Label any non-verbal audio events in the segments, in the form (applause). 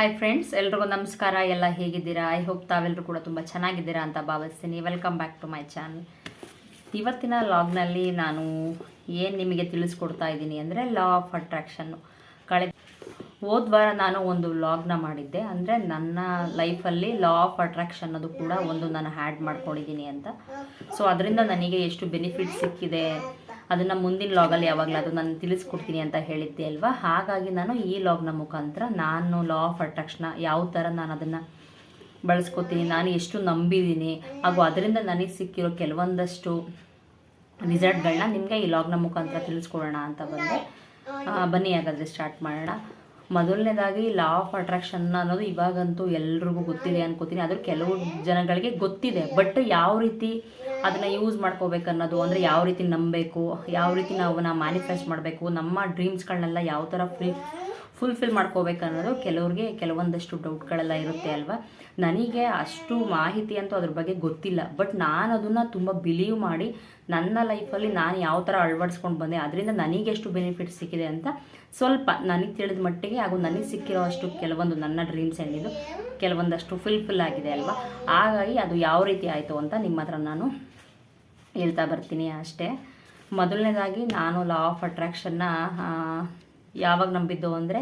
Hi friends ಎಲ್ರಿಗೂ ನಮಸ್ಕಾರ. ಎಲ್ಲ ಹೇಗಿದ್ದೀರಾ? ಐ ಹೋಪ್ ತಾವೆಲ್ಲರೂ ಕೂಡ ತುಂಬ ಚೆನ್ನಾಗಿದ್ದೀರಾ ಅಂತ ಭಾವಿಸ್ತೀನಿ. Welcome back to my channel ಇವತ್ತಿನ ಲಾಗ್ನಲ್ಲಿ ನಾನು ಏನು ನಿಮಗೆ ತಿಳಿಸ್ಕೊಡ್ತಾ ಇದ್ದೀನಿ ಅಂದರೆ ಲಾ ಆಫ್ ಅಟ್ರಾಕ್ಷನ್ನು ಕಳೆದ ಹೋದ ವಾರ ನಾನು ಒಂದು ಲಾಗ್ನ ಮಾಡಿದ್ದೆ. ಅಂದರೆ ನನ್ನ ಲೈಫಲ್ಲಿ ಲಾ ಆಫ್ ಅಟ್ರಾಕ್ಷನ್ ಅದು ಕೂಡ ಒಂದು ನಾನು ಆ್ಯಡ್ ಮಾಡ್ಕೊಂಡಿದ್ದೀನಿ ಅಂತ. ಸೊ ಅದರಿಂದ ನನಗೆ ಎಷ್ಟು ಬೆನಿಫಿಟ್ ಸಿಕ್ಕಿದೆ? ಅದನ್ನು ಮುಂದಿನ ಲಾಗಲ್ಲಿ ಯಾವಾಗಲಾದರೂ ನಾನು ತಿಳಿಸ್ಕೊಡ್ತೀನಿ ಅಂತ ಹೇಳಿದ್ದೆ ಅಲ್ವಾ? ಹಾಗಾಗಿ ನಾನು ಈ ಲಾಗ್ನ ಮುಖಾಂತರ ನಾನು ಲಾ ಆಫ್ ಅಟ್ರಾಕ್ಷನ್ನ ಯಾವ ಥರ ನಾನು ಅದನ್ನು ಬಳಸ್ಕೊತೀನಿ, ನಾನು ಎಷ್ಟು ನಂಬಿದ್ದೀನಿ, ಹಾಗೂ ಅದರಿಂದ ನನಗೆ ಸಿಕ್ಕಿರೋ ಕೆಲವೊಂದಷ್ಟು ರಿಸಲ್ಟ್ಗಳನ್ನ ನಿಮಗೆ ಈ ಲಾಗ್ನ ಮುಖಾಂತರ ತಿಳಿಸ್ಕೊಡೋಣ ಅಂತ ಬಂದೆ. ಬನ್ನಿ ಹಾಗಾದರೆ ಸ್ಟಾರ್ಟ್ ಮಾಡೋಣ. ಮೊದಲನೇದಾಗಿ ಲಾ ಆಫ್ ಅಟ್ರಾಕ್ಷನ್ ಅನ್ನೋದು ಇವಾಗಂತೂ ಎಲ್ರಿಗೂ ಗೊತ್ತಿದೆ ಅನ್ಕೋತೀನಿ. ಆದರೂ ಕೆಲವು ಜನಗಳಿಗೆ ಗೊತ್ತಿದೆ. ಬಟ್ ಯಾವ ರೀತಿ ಅದನ್ನು ಯೂಸ್ ಮಾಡ್ಕೋಬೇಕು ಅನ್ನೋದು ಅಂದರೆ ಯಾವ ರೀತಿ ನಂಬಬೇಕು, ಯಾವ ರೀತಿ ನಾವು ಅವನ್ನ ಮ್ಯಾನಿಫೆಸ್ಟ್ ಮಾಡಬೇಕು, ನಮ್ಮ ಡ್ರೀಮ್ಸ್ಗಳನ್ನೆಲ್ಲ ಯಾವ ಥರ ಫುಲ್ ಫುಲ್ಫಿಲ್ ಮಾಡ್ಕೋಬೇಕು ಅನ್ನೋದು ಕೆಲವ್ರಿಗೆ ಕೆಲವೊಂದಷ್ಟು ಡೌಟ್ಗಳೆಲ್ಲ ಇರುತ್ತೆ ಅಲ್ವಾ? ನನಗೆ ಅಷ್ಟು ಮಾಹಿತಿ ಅಂತೂ ಅದ್ರ ಬಗ್ಗೆ ಗೊತ್ತಿಲ್ಲ. ಬಟ್ ನಾನು ಅದನ್ನು ತುಂಬ ಬಿಲೀವ್ ಮಾಡಿ ನನ್ನ ಲೈಫಲ್ಲಿ ನಾನು ಯಾವ ಥರ ಅಳವಡಿಸ್ಕೊಂಡು ಬಂದೆ, ಅದರಿಂದ ನನಗೆ ಎಷ್ಟು ಬೆನಿಫಿಟ್ ಸಿಕ್ಕಿದೆ ಅಂತ ಸ್ವಲ್ಪ ನನಗೆ ತಿಳಿದ ಮಟ್ಟಿಗೆ ಹಾಗೂ ನನಗೆ ಸಿಕ್ಕಿರೋ ಅಷ್ಟು ಕೆಲವೊಂದು ನನ್ನ ಡ್ರೀಮ್ಸ್ ಏನಿದು, ಕೆಲವೊಂದಷ್ಟು ಫುಲ್ಫಿಲ್ ಆಗಿದೆ ಅಲ್ವಾ? ಹಾಗಾಗಿ ಅದು ಯಾವ ರೀತಿ ಆಯಿತು ಅಂತ ನಿಮ್ಮ ಹತ್ರ ನಾನು ಹೇಳ್ತಾ ಬರ್ತೀನಿ ಅಷ್ಟೇ. ಮೊದಲನೇದಾಗಿ ನಾನು ಲಾ ಆಫ್ ಅಟ್ರಾಕ್ಷನ್ನ ಯಾವಾಗ ನಂಬಿದ್ದು ಅಂದರೆ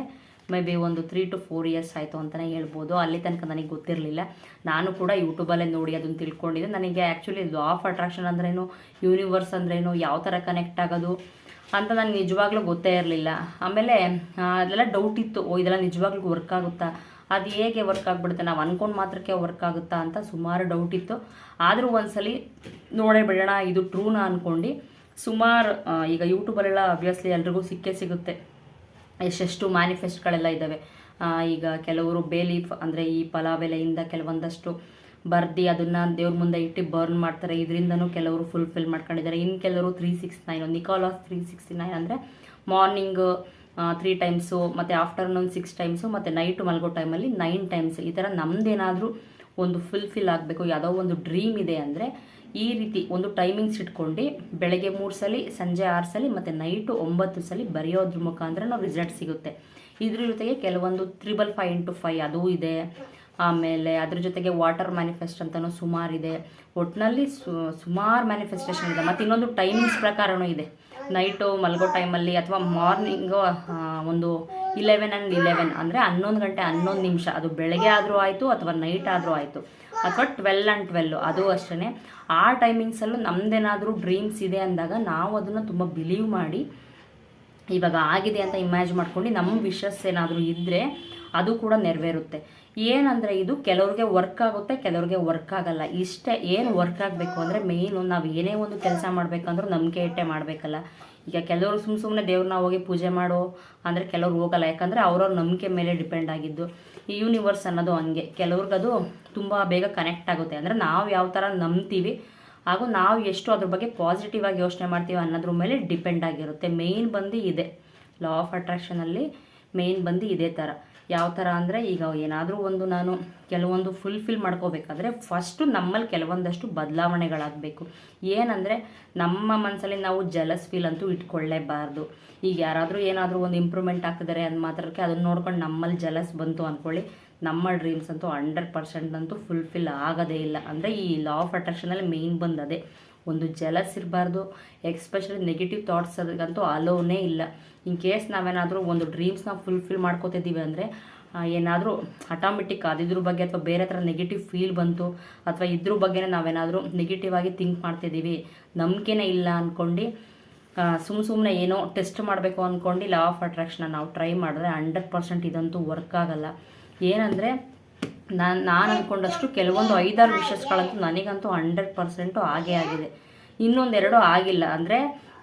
ಮೇ ಬಿ ಒಂದು ತ್ರೀ ಟು ಫೋರ್ ಇಯರ್ಸ್ ಆಯಿತು ಅಂತಲೇ ಹೇಳ್ಬೋದು. ಅಲ್ಲಿ ತನಕ ನನಗೆ ಗೊತ್ತಿರಲಿಲ್ಲ. ನಾನು ಕೂಡ ಯೂಟ್ಯೂಬಲ್ಲೇ ನೋಡಿ ಅದನ್ನು ತಿಳ್ಕೊಂಡಿದ್ದೆ. ನನಗೆ ಆ್ಯಕ್ಚುಲಿ ಲಾ ಆಫ್ ಅಟ್ರಾಕ್ಷನ್ ಅಂದ್ರೇನು ಯೂನಿವರ್ಸ್ ಅಂದ್ರೇನು, ಯಾವ ಥರ ಕನೆಕ್ಟ್ ಆಗೋದು ಅಂತ ನನಗೆ ನಿಜವಾಗ್ಲೂ ಗೊತ್ತೇ ಇರಲಿಲ್ಲ. ಆಮೇಲೆ ಅದೆಲ್ಲ ಡೌಟ್ ಇತ್ತು. ಓ, ಇದೆಲ್ಲ ನಿಜವಾಗ್ಲೂ ವರ್ಕ್ ಆಗುತ್ತಾ? ಅದು ಹೇಗೆ ವರ್ಕ್ ಆಗಿಬಿಡುತ್ತೆ? ನಾವು ಅಂದ್ಕೊಂಡು ಮಾತ್ರಕ್ಕೆ ವರ್ಕ್ ಆಗುತ್ತಾ ಅಂತ ಸುಮಾರು ಡೌಟ್ ಇತ್ತು. ಆದರೂ ಒಂದ್ಸಲಿ ನೋಡೇ ಬಿಡೋಣ ಇದು ಟ್ರೂನಾ ಅಂದ್ಕೊಂಡು ಸುಮಾರು ಈಗ ಯೂಟ್ಯೂಬಲ್ಲೆಲ್ಲ ಅಬ್ವಿಯಸ್ಲಿ ಎಲ್ರಿಗೂ ಸಿಕ್ಕೇ ಸಿಗುತ್ತೆ. ಎಷ್ಟೆಷ್ಟು ಮ್ಯಾನಿಫೆಸ್ಟ್ಗಳೆಲ್ಲ ಇದ್ದಾವೆ. ಈಗ ಕೆಲವರು ಬೇಲೀಫ್ ಅಂದರೆ ಈ ಫಲಾಬೆಲೆಯಿಂದ ಕೆಲವೊಂದಷ್ಟು ಬರ್ದು ಅದನ್ನು ದೇವ್ರ ಮುಂದೆ ಇಟ್ಟು ಬರ್ನ್ ಮಾಡ್ತಾರೆ. ಇದರಿಂದನೂ ಕೆಲವರು ಫುಲ್ಫಿಲ್ ಮಾಡ್ಕೊಂಡಿದ್ದಾರೆ. ಇನ್ನು ಕೆಲವರು three six nine Nicholas three sixty nine ಅಂದರೆ ಮಾರ್ನಿಂಗ್ ತ್ರೀ ಟೈಮ್ಸು ಮತ್ತು ಆಫ್ಟರ್ನೂನ್ ಸಿಕ್ಸ್ ಟೈಮ್ಸು ಮತ್ತು ನೈಟು ಮಲಗೋ ಟೈಮಲ್ಲಿ ನೈನ್ ಟೈಮ್ಸ್ ಈ ಥರ ನಮ್ಮದೇನಾದರೂ ಒಂದು ಫುಲ್ಫಿಲ್ ಆಗಬೇಕು. ಯಾವುದೋ ಒಂದು ಡ್ರೀಮ್ ಇದೆ ಅಂದರೆ ಈ ರೀತಿ ಒಂದು ಟೈಮಿಂಗ್ಸ್ ಇಟ್ಕೊಂಡು ಬೆಳಗ್ಗೆ ಮೂರು ಸಲ, ಸಂಜೆ ಆರು ಸಲ, ಮತ್ತು ನೈಟು ಒಂಬತ್ತು ಸಲ ಬರೆಯೋದ್ರ ಮುಖಾಂತರ ನಾವು ರಿಸಲ್ಟ್ ಸಿಗುತ್ತೆ. ಇದ್ರ ಜೊತೆಗೆ ಕೆಲವೊಂದು ತ್ರಿಬಲ್ ಫೈವ್ ಇಂಟು ಫೈವ್ ಅದೂ ಇದೆ. ಆಮೇಲೆ ಅದ್ರ ಜೊತೆಗೆ ವಾಟರ್ ಮ್ಯಾನಿಫೆಸ್ಟ್ ಅಂತಲೂ ಸುಮಾರಿದೆ ಒಟ್ಟಿನಲ್ಲಿ ಸುಮಾರು ಮ್ಯಾನಿಫೆಸ್ಟೇಷನ್ ಇದೆ. ಮತ್ತು ಇನ್ನೊಂದು ಟೈಮಿಂಗ್ಸ್ ಪ್ರಕಾರವೂ ಇದೆ. ನೈಟು ಮಲಗೋ ಟೈಮಲ್ಲಿ ಅಥವಾ ಮಾರ್ನಿಂಗು ಒಂದು ಇಲೆವೆನ್ ಆ್ಯಂಡ್ ಇಲೆವೆನ್ ಅಂದರೆ ಹನ್ನೊಂದು ಗಂಟೆ ಹನ್ನೊಂದು ನಿಮಿಷ. ಅದು ಬೆಳಗ್ಗೆ ಆದರೂ ಆಯಿತು ಅಥವಾ ನೈಟ್ ಆದರೂ ಆಯಿತು. ಅಥವಾ ಟ್ವೆಲ್ ಆ್ಯಂಡ್ ಟ್ವೆಲ್ ಅದು ಅಷ್ಟೇ ಆ ಟೈಮಿಂಗ್ಸಲ್ಲೂ ನಮ್ಮದೇನಾದರೂ ಡ್ರೀಮ್ಸ್ ಇದೆ ಅಂದಾಗ ನಾವು ಅದನ್ನು ತುಂಬ ಬಿಲೀವ್ ಮಾಡಿ ಇವಾಗ ಆಗಿದೆ ಅಂತ ಇಮ್ಯಾಜ್ ಮಾಡ್ಕೊಂಡು ನಮ್ಮ ವಿಶಸ್ ಏನಾದರೂ ಇದ್ದರೆ ಅದು ಕೂಡ ನೆರವೇರುತ್ತೆ. ಏನಂದರೆ ಇದು ಕೆಲವ್ರಿಗೆ ವರ್ಕ್ ಆಗುತ್ತೆ, ಕೆಲವ್ರಿಗೆ ವರ್ಕ್ ಆಗಲ್ಲ. ಇಷ್ಟೇ ಏನು ವರ್ಕ್ ಆಗಬೇಕು ಅಂದರೆ ಮೇಯ್ನು ನಾವು ಏನೇ ಒಂದು ಕೆಲಸ ಮಾಡಬೇಕಂದ್ರೂ ನಂಬಿಕೆ ಇಟ್ಟೆ ಮಾಡಬೇಕಲ್ಲ. ಈಗ ಕೆಲವರು ಸುಮ್ಮ ಸುಮ್ಮನೆ ದೇವ್ರನ್ನ ಹೋಗಿ ಪೂಜೆ ಮಾಡೋ ಅಂದರೆ ಕೆಲವ್ರು ಹೋಗಲ್ಲ. ಯಾಕಂದರೆ ಅವ್ರವ್ರ ನಂಬಿಕೆ ಮೇಲೆ ಡಿಪೆಂಡ್ ಆಗಿದ್ದು. ಈ ಯೂನಿವರ್ಸ್ ಅನ್ನೋದು ಹಂಗೆ. ಕೆಲವ್ರಿಗದು ತುಂಬ ಬೇಗ ಕನೆಕ್ಟ್ ಆಗುತ್ತೆ. ಅಂದರೆ ನಾವು ಯಾವ ಥರ ನಂಬ್ತೀವಿ ಹಾಗೂ ನಾವು ಎಷ್ಟು ಅದ್ರ ಬಗ್ಗೆ ಪಾಸಿಟಿವ್ ಆಗಿ ಯೋಚನೆ ಮಾಡ್ತೀವಿ ಅನ್ನೋದ್ರ ಮೇಲೆ ಡಿಪೆಂಡ್ ಆಗಿರುತ್ತೆ. ಮೇಯ್ನ್ ಬಂದು ಇದೆ. ಲಾ ಆಫ್ ಅಟ್ರಾಕ್ಷನಲ್ಲಿ ಮೇಯ್ನ್ ಬಂದು ಇದೇ ಥರ ಯಾವ ಥರ ಅಂದರೆ ಈಗ ಏನಾದರೂ ಒಂದು ನಾನು ಕೆಲವೊಂದು ಫುಲ್ಫಿಲ್ ಮಾಡ್ಕೋಬೇಕಾದ್ರೆ ಫಸ್ಟು ನಮ್ಮಲ್ಲಿ ಕೆಲವೊಂದಷ್ಟು ಬದಲಾವಣೆಗಳಾಗಬೇಕು. ಏನಂದರೆ ನಮ್ಮ ಮನಸ್ಸಲ್ಲಿ ನಾವು ಜಲಸ್ ಫೀಲ್ ಅಂತೂ ಇಟ್ಕೊಳ್ಳೇಬಾರ್ದು. ಈಗ ಯಾರಾದರೂ ಏನಾದರೂ ಒಂದು ಇಂಪ್ರೂವ್ಮೆಂಟ್ ಆಗ್ತಿದ್ದಾರೆ ಅಂದ ಮಾತ್ರಕ್ಕೆ ಅದನ್ನು ನೋಡ್ಕೊಂಡು ನಮ್ಮಲ್ಲಿ ಜಲಸ್ ಬಂತು ಅಂದ್ಕೊಳ್ಳಿ ನಮ್ಮ ಡ್ರೀಮ್ಸ್ ಅಂತೂ ಹಂಡ್ರೆಡ್ ಪರ್ಸೆಂಟ್ ಅಂತೂ ಫುಲ್ಫಿಲ್ ಆಗೋದೇ ಇಲ್ಲ. ಅಂದರೆ ಈ ಲಾ ಆಫ್ ಅಟ್ರಾಕ್ಷನಲ್ಲಿ ಮೇಯ್ನ್ ಬಂದು ಅದೇ. ಒಂದು ಜಲಸ್ ಇರಬಾರ್ದು ಎಕ್ಸ್ಪೆಷಲಿ ನೆಗೆಟಿವ್ ಥಾಟ್ಸ್ ಅದಕ್ಕಂತೂ ಅಲೋನೇ ಇಲ್ಲ. ಇನ್ ಕೇಸ್ ನಾವೇನಾದರೂ ಒಂದು ಡ್ರೀಮ್ಸ್ನ ಫುಲ್ಫಿಲ್ ಮಾಡ್ಕೋತಿದ್ದೀವಿ ಅಂದರೆ ಏನಾದರೂ ಆಟೋಮೆಟಿಕ್ ಅದಿದ್ರ ಬಗ್ಗೆ ಅಥವಾ ಬೇರೆ ಥರ ನೆಗೆಟಿವ್ ಫೀಲ್ ಬಂತು, ಅಥವಾ ಇದ್ರ ಬಗ್ಗೆನೇ ನಾವೇನಾದರೂ ನೆಗೆಟಿವ್ ಆಗಿ ಥಿಂಕ್ ಮಾಡ್ತಿದ್ದೀವಿ ನಂಬಿಕೆನೇ ಇಲ್ಲ ಅಂದ್ಕೊಂಡು ಸುಮ್ಮ ಸುಮ್ಮನೆ ಏನೋ ಟೆಸ್ಟ್ ಮಾಡಬೇಕು ಅಂದ್ಕೊಂಡು ಲಾ ಆಫ್ ಅಟ್ರಾಕ್ಷನ್ನ ನಾವು ಟ್ರೈ ಮಾಡಿದ್ರೆ ಹಂಡ್ರೆಡ್ ಪರ್ಸೆಂಟ್ ಇದಂತೂ ವರ್ಕ್ ಆಗಲ್ಲ. ಏನಂದರೆ, ನಾನು ನಾನು ಅಂದ್ಕೊಂಡಷ್ಟು ಕೆಲವೊಂದು ಐದಾರು ವಿಷಸ್ಗಳಂತೂ ನನಗಂತೂ ಹಂಡ್ರೆಡ್ ಪರ್ಸೆಂಟು ಆಗೇ ಆಗಿದೆ. ಇನ್ನೊಂದೆರಡು ಆಗಿಲ್ಲ. ಅಂದರೆ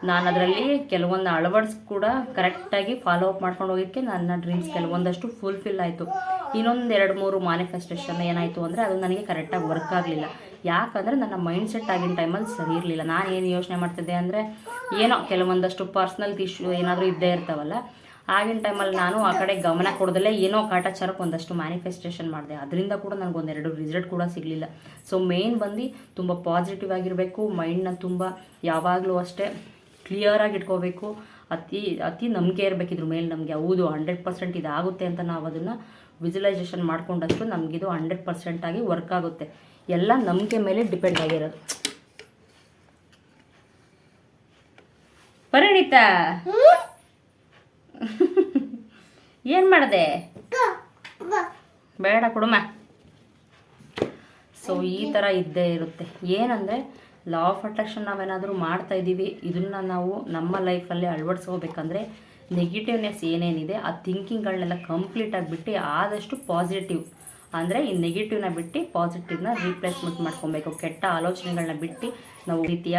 ನಾನು ಅದರಲ್ಲಿ ಕೆಲವೊಂದು ಅಳವಡ್ಸ್ ಕೂಡ ಕರೆಕ್ಟಾಗಿ ಫಾಲೋ ಅಪ್ ಮಾಡ್ಕೊಂಡು ಹೋಗೋಕ್ಕೆ ನನ್ನ ಡ್ರೀಮ್ಸ್ ಕೆಲವೊಂದಷ್ಟು ಫುಲ್ಫಿಲ್ ಆಯಿತು. ಇನ್ನೊಂದು ಎರಡು ಮೂರು ಮ್ಯಾನಿಫೆಸ್ಟೇಷನ್ ಏನಾಯಿತು ಅಂದರೆ, ಅದು ನನಗೆ ಕರೆಕ್ಟಾಗಿ ವರ್ಕ್ ಆಗಲಿಲ್ಲ. ಯಾಕಂದರೆ ನನ್ನ ಮೈಂಡ್ ಸೆಟ್ ಆಗಿನ ಟೈಮಲ್ಲಿ ಸರಿ ಇರಲಿಲ್ಲ. ನಾನು ಏನು ಯೋಚನೆ ಮಾಡ್ತಿದ್ದೆ ಅಂದರೆ, ಏನೋ ಕೆಲವೊಂದಷ್ಟು ಪರ್ಸ್ನಲ್ ಇಶ್ಯೂ ಏನಾದರೂ ಇದ್ದೇ ಇರ್ತಾವಲ್ಲ ಆಗಿನ ಟೈಮಲ್ಲಿ ನಾನು ಆ ಕಡೆ ಗಮನ ಕೊಡದಲ್ಲೇ ಏನೋ ಕಾಟಾಚಾರಕ್ಕೆ ಒಂದಷ್ಟು ಮ್ಯಾನಿಫೆಸ್ಟೇಷನ್ ಮಾಡಿದೆ. ಅದರಿಂದ ಕೂಡ ನನಗೆ ಒಂದೆರಡು ರಿಸಲ್ಟ್ ಕೂಡ ಸಿಗಲಿಲ್ಲ. ಸೊ ಮೇನ್ ಬಂದು ತುಂಬ ಪಾಸಿಟಿವ್ ಆಗಿರಬೇಕು ಮೈಂಡ್ನ ತುಂಬ ಯಾವಾಗಲೂ ಅಷ್ಟೇ ಕ್ಲಿಯರಾಗಿ ಇಟ್ಕೋಬೇಕು. ಅತಿ ಅತಿ ನಂಬಿಕೆ ಇರಬೇಕು ಇದ್ರ ಮೇಲೆ ನಮಗೆ. ಹೌದು ಹಂಡ್ರೆಡ್ ಪರ್ಸೆಂಟ್ ಇದಾಗುತ್ತೆ ಅಂತ ನಾವು ಅದನ್ನು ವಿಜುಲೈಸೇಷನ್ ಮಾಡ್ಕೊಂಡಷ್ಟು ನಮಗಿದು ಹಂಡ್ರೆಡ್ ಪರ್ಸೆಂಟಾಗಿ ವರ್ಕ್ ಆಗುತ್ತೆ. ಎಲ್ಲ ನಂಬಿಕೆ ಮೇಲೆ ಡಿಪೆಂಡ್ ಆಗಿರೋದು. ಪರಿಣಿತ! (laughs) ಏನು ಮಾಡಿದೆ? ಬೇಡ ಕೊಡುಮ. ಸೊ ಈ ಥರ ಇದ್ದೇ ಇರುತ್ತೆ. ಏನಂದರೆ ಲಾ ಆಫ್ ಅಟ್ರಾಕ್ಷನ್ ನಾವೇನಾದರೂ ಮಾಡ್ತಾ ಇದ್ದೀವಿ ಇದನ್ನು ನಾವು ನಮ್ಮ ಲೈಫಲ್ಲಿ ಅಳವಡಿಸ್ಕೋಬೇಕಂದ್ರೆ ನೆಗೆಟಿವ್ನೆಸ್ ಏನೇನಿದೆ ಆ ಥಿಂಕಿಂಗ್ಗಳನ್ನೆಲ್ಲ ಕಂಪ್ಲೀಟಾಗಿ ಬಿಟ್ಟು ಆದಷ್ಟು ಪಾಸಿಟಿವ್ ಅಂದರೆ ಈ ನೆಗೆಟಿವ್ನ ಬಿಟ್ಟು ಪಾಸಿಟಿವ್ನ ರೀಪ್ಲೇಸ್ಮೆಂಟ್ ಮಾಡ್ಕೊಬೇಕು. ಕೆಟ್ಟ ಆಲೋಚನೆಗಳನ್ನ ಬಿಟ್ಟು ನಾವು ರೀತಿಯ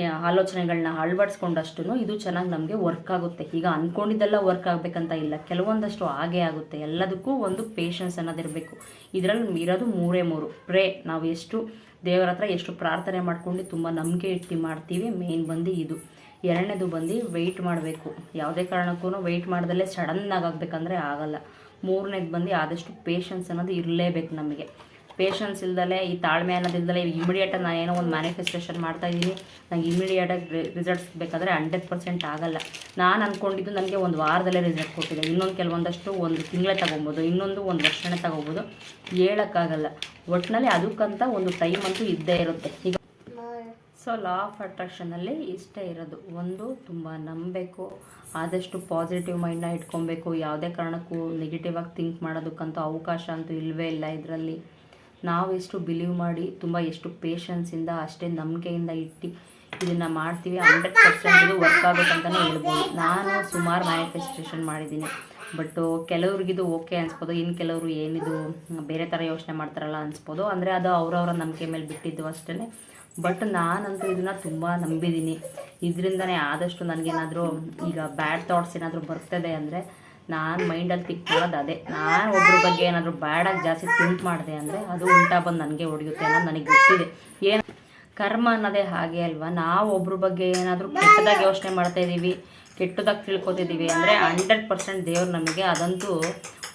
ಆಲೋಚನೆಗಳನ್ನ ಅಳವಡಿಸ್ಕೊಂಡಷ್ಟು ಇದು ಚೆನ್ನಾಗಿ ನಮಗೆ ವರ್ಕ್ ಆಗುತ್ತೆ. ಈಗ ಅಂದ್ಕೊಂಡಿದ್ದೆಲ್ಲ ವರ್ಕ್ ಆಗಬೇಕಂತ ಇಲ್ಲ. ಕೆಲವೊಂದಷ್ಟು ಹಾಗೇ ಆಗುತ್ತೆ. ಎಲ್ಲದಕ್ಕೂ ಒಂದು ಪೇಷನ್ಸ್ ಅನ್ನೋದಿರಬೇಕು. ಇದರಲ್ಲಿ ಇರೋದು ಮೂರೇ ಮೂರು. ಪ್ರೇ ನಾವು ಎಷ್ಟು ದೇವರ ಹತ್ರ ಎಷ್ಟು ಪ್ರಾರ್ಥನೆ ಮಾಡ್ಕೊಂಡು ತುಂಬ ನಂಬಿಕೆ ಇಟ್ಟು ಮಾಡ್ತೀವಿ. ಮೇನ್ ಬಂದು ಇದು. ಎರಡನೇದು ಬಂದು ವೆಯ್ಟ್ ಮಾಡಬೇಕು. ಯಾವುದೇ ಕಾರಣಕ್ಕೂ ವೆಯ್ಟ್ ಮಾಡ್ದಲ್ಲೇ ಸಡನ್ನಾಗಿ ಆಗಬೇಕಂದ್ರೆ ಆಗಲ್ಲ. ಮೂರನೇದು ಬಂದು ಆದಷ್ಟು ಪೇಷನ್ಸ್ ಅನ್ನೋದು ಇರಲೇಬೇಕು ನಮಗೆ. ಪೇಷನ್ಸ್ ಇಲ್ದಲೆ, ಈ ತಾಳ್ಮೆ ಅನ್ನೋದಿಲ್ದಲೆ ಇಮಿಡಿಯೇಟಾಗಿ ನಾನು ಏನೋ ಒಂದು ಮ್ಯಾನಿಫೆಸ್ಟೇಷನ್ ಮಾಡ್ತಾ ಇದ್ದೀನಿ. ನಂಗೆ ಇಮಿಡಿಯೇಟಾಗಿ ರಿಸಲ್ಟ್ಸ್ ಬೇಕಾದರೆ ಹಂಡ್ರೆಡ್ ಪರ್ಸೆಂಟ್ ಆಗಲ್ಲ. ನಾನು ಅಂದ್ಕೊಂಡಿದ್ದು ನನಗೆ ಒಂದು ವಾರದಲ್ಲೇ ರಿಸಲ್ಟ್ ಕೊಟ್ಟಿದೆ. ಇನ್ನೊಂದು ಕೆಲವೊಂದಷ್ಟು ಒಂದು ತಿಂಗಳೇ ತಗೊಬೋದು, ಇನ್ನೊಂದು ಒಂದು ವರ್ಷನೇ ತಗೋಬೋದು. ಹೇಳೋಕ್ಕಾಗಲ್ಲ. ಒಟ್ಟಿನಲ್ಲಿ ಅದಕ್ಕಂತ ಒಂದು ಟೈಮ್ ಅಂತೂ ಇದ್ದೇ ಇರುತ್ತೆ. ಈಗ ಸೊ ಲಾ ಆಫ್ ಅಟ್ರಾಕ್ಷನಲ್ಲಿ ಇಷ್ಟೇ ಇರೋದು. ಒಂದು, ತುಂಬ ನಂಬಬೇಕು, ಆದಷ್ಟು ಪಾಸಿಟಿವ್ ಮೈಂಡ್ನ ಇಟ್ಕೊಬೇಕು. ಯಾವುದೇ ಕಾರಣಕ್ಕೂ ನೆಗೆಟಿವ್ ಆಗಿ ಥಿಂಕ್ ಮಾಡೋದಕ್ಕಂತೂ ಅವಕಾಶ ಅಂತೂ ಇಲ್ಲವೇ ಇಲ್ಲ ಇದರಲ್ಲಿ. ನಾವು ಎಷ್ಟು ಬಿಲೀವ್ ಮಾಡಿ ತುಂಬ ಎಷ್ಟು ಪೇಷನ್ಸಿಂದ ಅಷ್ಟೇ ನಂಬಿಕೆಯಿಂದ ಇಟ್ಟು ಇದನ್ನು ಮಾಡ್ತೀವಿ ಹಂಡ್ರೆಡ್ ಪರ್ಸೆಂಟ್ ಇದು ವರ್ಕ್ ಆಗುತ್ತಂತಲೇ ಹೇಳ್ಬೋದು. ನಾನು ಸುಮಾರು ಮ್ಯಾನಿಫೆಸ್ಟೇಷನ್ ಮಾಡಿದ್ದೀನಿ. ಬಟ್ಟು ಕೆಲವ್ರಿಗಿದು ಓಕೆ ಅನ್ಸ್ಬೋದು ಇನ್ನು ಕೆಲವರು ಏನಿದು, ಬೇರೆ ಥರ ಯೋಚನೆ ಮಾಡ್ತಾರಲ್ಲ ಅನ್ಸ್ಬೋದು. ಅಂದರೆ ಅದು ಅವರವರ ನಂಬಿಕೆ ಮೇಲೆ ಬಿಟ್ಟಿದ್ದು ಅಷ್ಟೇ ಬಟ್ ನಾನಂತೂ ಇದನ್ನು ತುಂಬ ನಂಬಿದ್ದೀನಿ. ಇದರಿಂದನೇ ಆದಷ್ಟು ನನಗೇನಾದರೂ ಈಗ ಬ್ಯಾಡ್ ಥಾಟ್ಸ್ ಏನಾದರೂ ಬರ್ತದೆ ಅಂದರೆ ನಾನು ಮೈಂಡಲ್ಲಿ ತಿಕ್ ಮಾಡೋದು ಅದೇ. ನಾನು ಒಬ್ಬರ ಬಗ್ಗೆ ಏನಾದರೂ ಬ್ಯಾಡಾಗಿ ಜಾಸ್ತಿ ಥಿಂಕ್ ಮಾಡಿದೆ ಅಂದರೆ ಅದು ಉಲ್ಟಾ ಬಂದು ನನಗೆ ಹೊಡೆಯುತ್ತೆ ಅನ್ನೋದು ನನಗೆ ಗೊತ್ತಿದೆ. ಏನು ಕರ್ಮ ಅನ್ನೋದೇ ಹಾಗೆ ಅಲ್ವಾ? ನಾವು ಒಬ್ಬರ ಬಗ್ಗೆ ಏನಾದರೂ ಕೆಟ್ಟದಾಗಿ ಯೋಚನೆ ಮಾಡ್ತಾ ಇದ್ದೀವಿ ಕೆಟ್ಟದಾಗಿ ತಿಳ್ಕೊತಿದ್ದೀವಿ ಅಂದರೆ ಹಂಡ್ರೆಡ್ ಪರ್ಸೆಂಟ್ ದೇವ್ರು ನಮಗೆ ಅದಂತೂ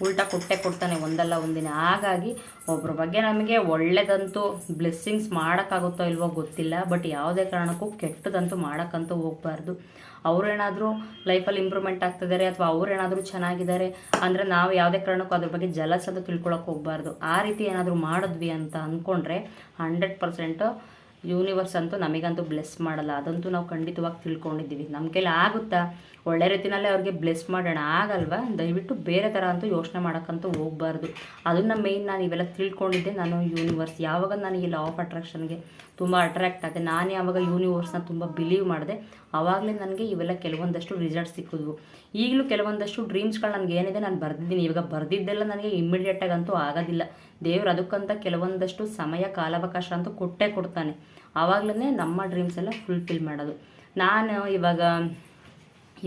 ಉಲ್ಟಾ ಕೊಟ್ಟೆ ಕೊಡ್ತಾನೆ ಒಂದಲ್ಲ ಒಂದಿನ. ಹಾಗಾಗಿ ಒಬ್ಬರ ಬಗ್ಗೆ ನಮಗೆ ಒಳ್ಳೆದಂತೂ ಬ್ಲೆಸ್ಸಿಂಗ್ಸ್ ಮಾಡೋಕ್ಕಾಗುತ್ತೋ ಇಲ್ವೋ ಗೊತ್ತಿಲ್ಲ ಬಟ್ ಯಾವುದೇ ಕಾರಣಕ್ಕೂ ಕೆಟ್ಟದಂತೂ ಮಾಡೋಕ್ಕಂತೂ ಹೋಗ್ಬಾರ್ದು. ಅವ್ರೇನಾದರೂ ಲೈಫಲ್ಲಿ ಇಂಪ್ರೂವ್ಮೆಂಟ್ ಆಗ್ತಿದ್ದಾರೆ ಅಥವಾ ಅವ್ರೇನಾದರೂ ಚೆನ್ನಾಗಿದ್ದಾರೆ ಅಂದರೆ ನಾವು ಯಾವುದೇ ಕಾರಣಕ್ಕೂ ಅದ್ರ ಬಗ್ಗೆ ಜಲಸ್ ಅದು ತಿಳ್ಕೊಳಕ್ಕೆ ಹೋಗ್ಬಾರ್ದು. ಆ ರೀತಿ ಏನಾದರೂ ಮಾಡಿದ್ವಿ ಅಂತ ಅಂದ್ಕೊಂಡ್ರೆ ಹಂಡ್ರೆಡ್ ಪರ್ಸೆಂಟು ಯೂನಿವರ್ಸ್ ಅಂತೂ ನಮಗಂತೂ ಬ್ಲೆಸ್ ಮಾಡಲ್ಲ. ಅದಂತೂ ನಾವು ಖಂಡಿತವಾಗಿ ತಿಳ್ಕೊಂಡಿದ್ದೀವಿ. ನಮ್ಮ ಕೈಲಿ ಆಗುತ್ತಾ? ಒಳ್ಳೆ ರೀತಿಯಲ್ಲೇ ಅವ್ರಿಗೆ ಬ್ಲೆಸ್ ಮಾಡೋಣ. ಆಗಲ್ವಾ? ದಯವಿಟ್ಟು ಬೇರೆ ಥರ ಅಂತೂ ಯೋಚನೆ ಮಾಡೋಕ್ಕಂತೂ ಹೋಗಬಾರ್ದು. ಅದನ್ನು ಮೇಯ್ನ್ ನಾನು ಇವೆಲ್ಲ ತಿಳ್ಕೊಂಡಿದ್ದೆ. ನಾನು ಯೂನಿವರ್ಸ್ ಯಾವಾಗ ನಾನು ಈ ಲಾ ಆಫ್ ಅಟ್ರಾಕ್ಷನ್ಗೆ ತುಂಬ ಅಟ್ರ್ಯಾಕ್ಟ್ ಆದೆ, ನಾನು ಯಾವಾಗ ಯೂನಿವರ್ಸ್ನ ತುಂಬ ಬಿಲೀವ್ ಮಾಡಿದೆ ಆವಾಗಲೇ ನನಗೆ ಇವೆಲ್ಲ ಕೆಲವೊಂದಷ್ಟು ರಿಸಲ್ಟ್ ಸಿಕ್ಕಿದ್ವು. ಈಗಲೂ ಕೆಲವೊಂದಷ್ಟು ಡ್ರೀಮ್ಸ್ಗಳು ನನಗೆ ಏನಿದೆ ನಾನು ಬರೆದಿದ್ದೀನಿ. ಇವಾಗ ಬರೆದಿದ್ದೆಲ್ಲ ನನಗೆ ಇಮ್ಮಿಡಿಯೇಟಾಗಂತೂ ಆಗೋದಿಲ್ಲ. ದೇವ್ರು ಅದಕ್ಕಂತ ಕೆಲವೊಂದಷ್ಟು ಸಮಯ, ಕಾಲಾವಕಾಶ ಅಂತೂ ಕೊಟ್ಟೇ ಕೊಡ್ತಾನೆ. ಆವಾಗಲೇ ನಮ್ಮ ಡ್ರೀಮ್ಸ್ ಎಲ್ಲ ಫುಲ್ಫಿಲ್ ಮಾಡೋದು. ನಾನು ಇವಾಗ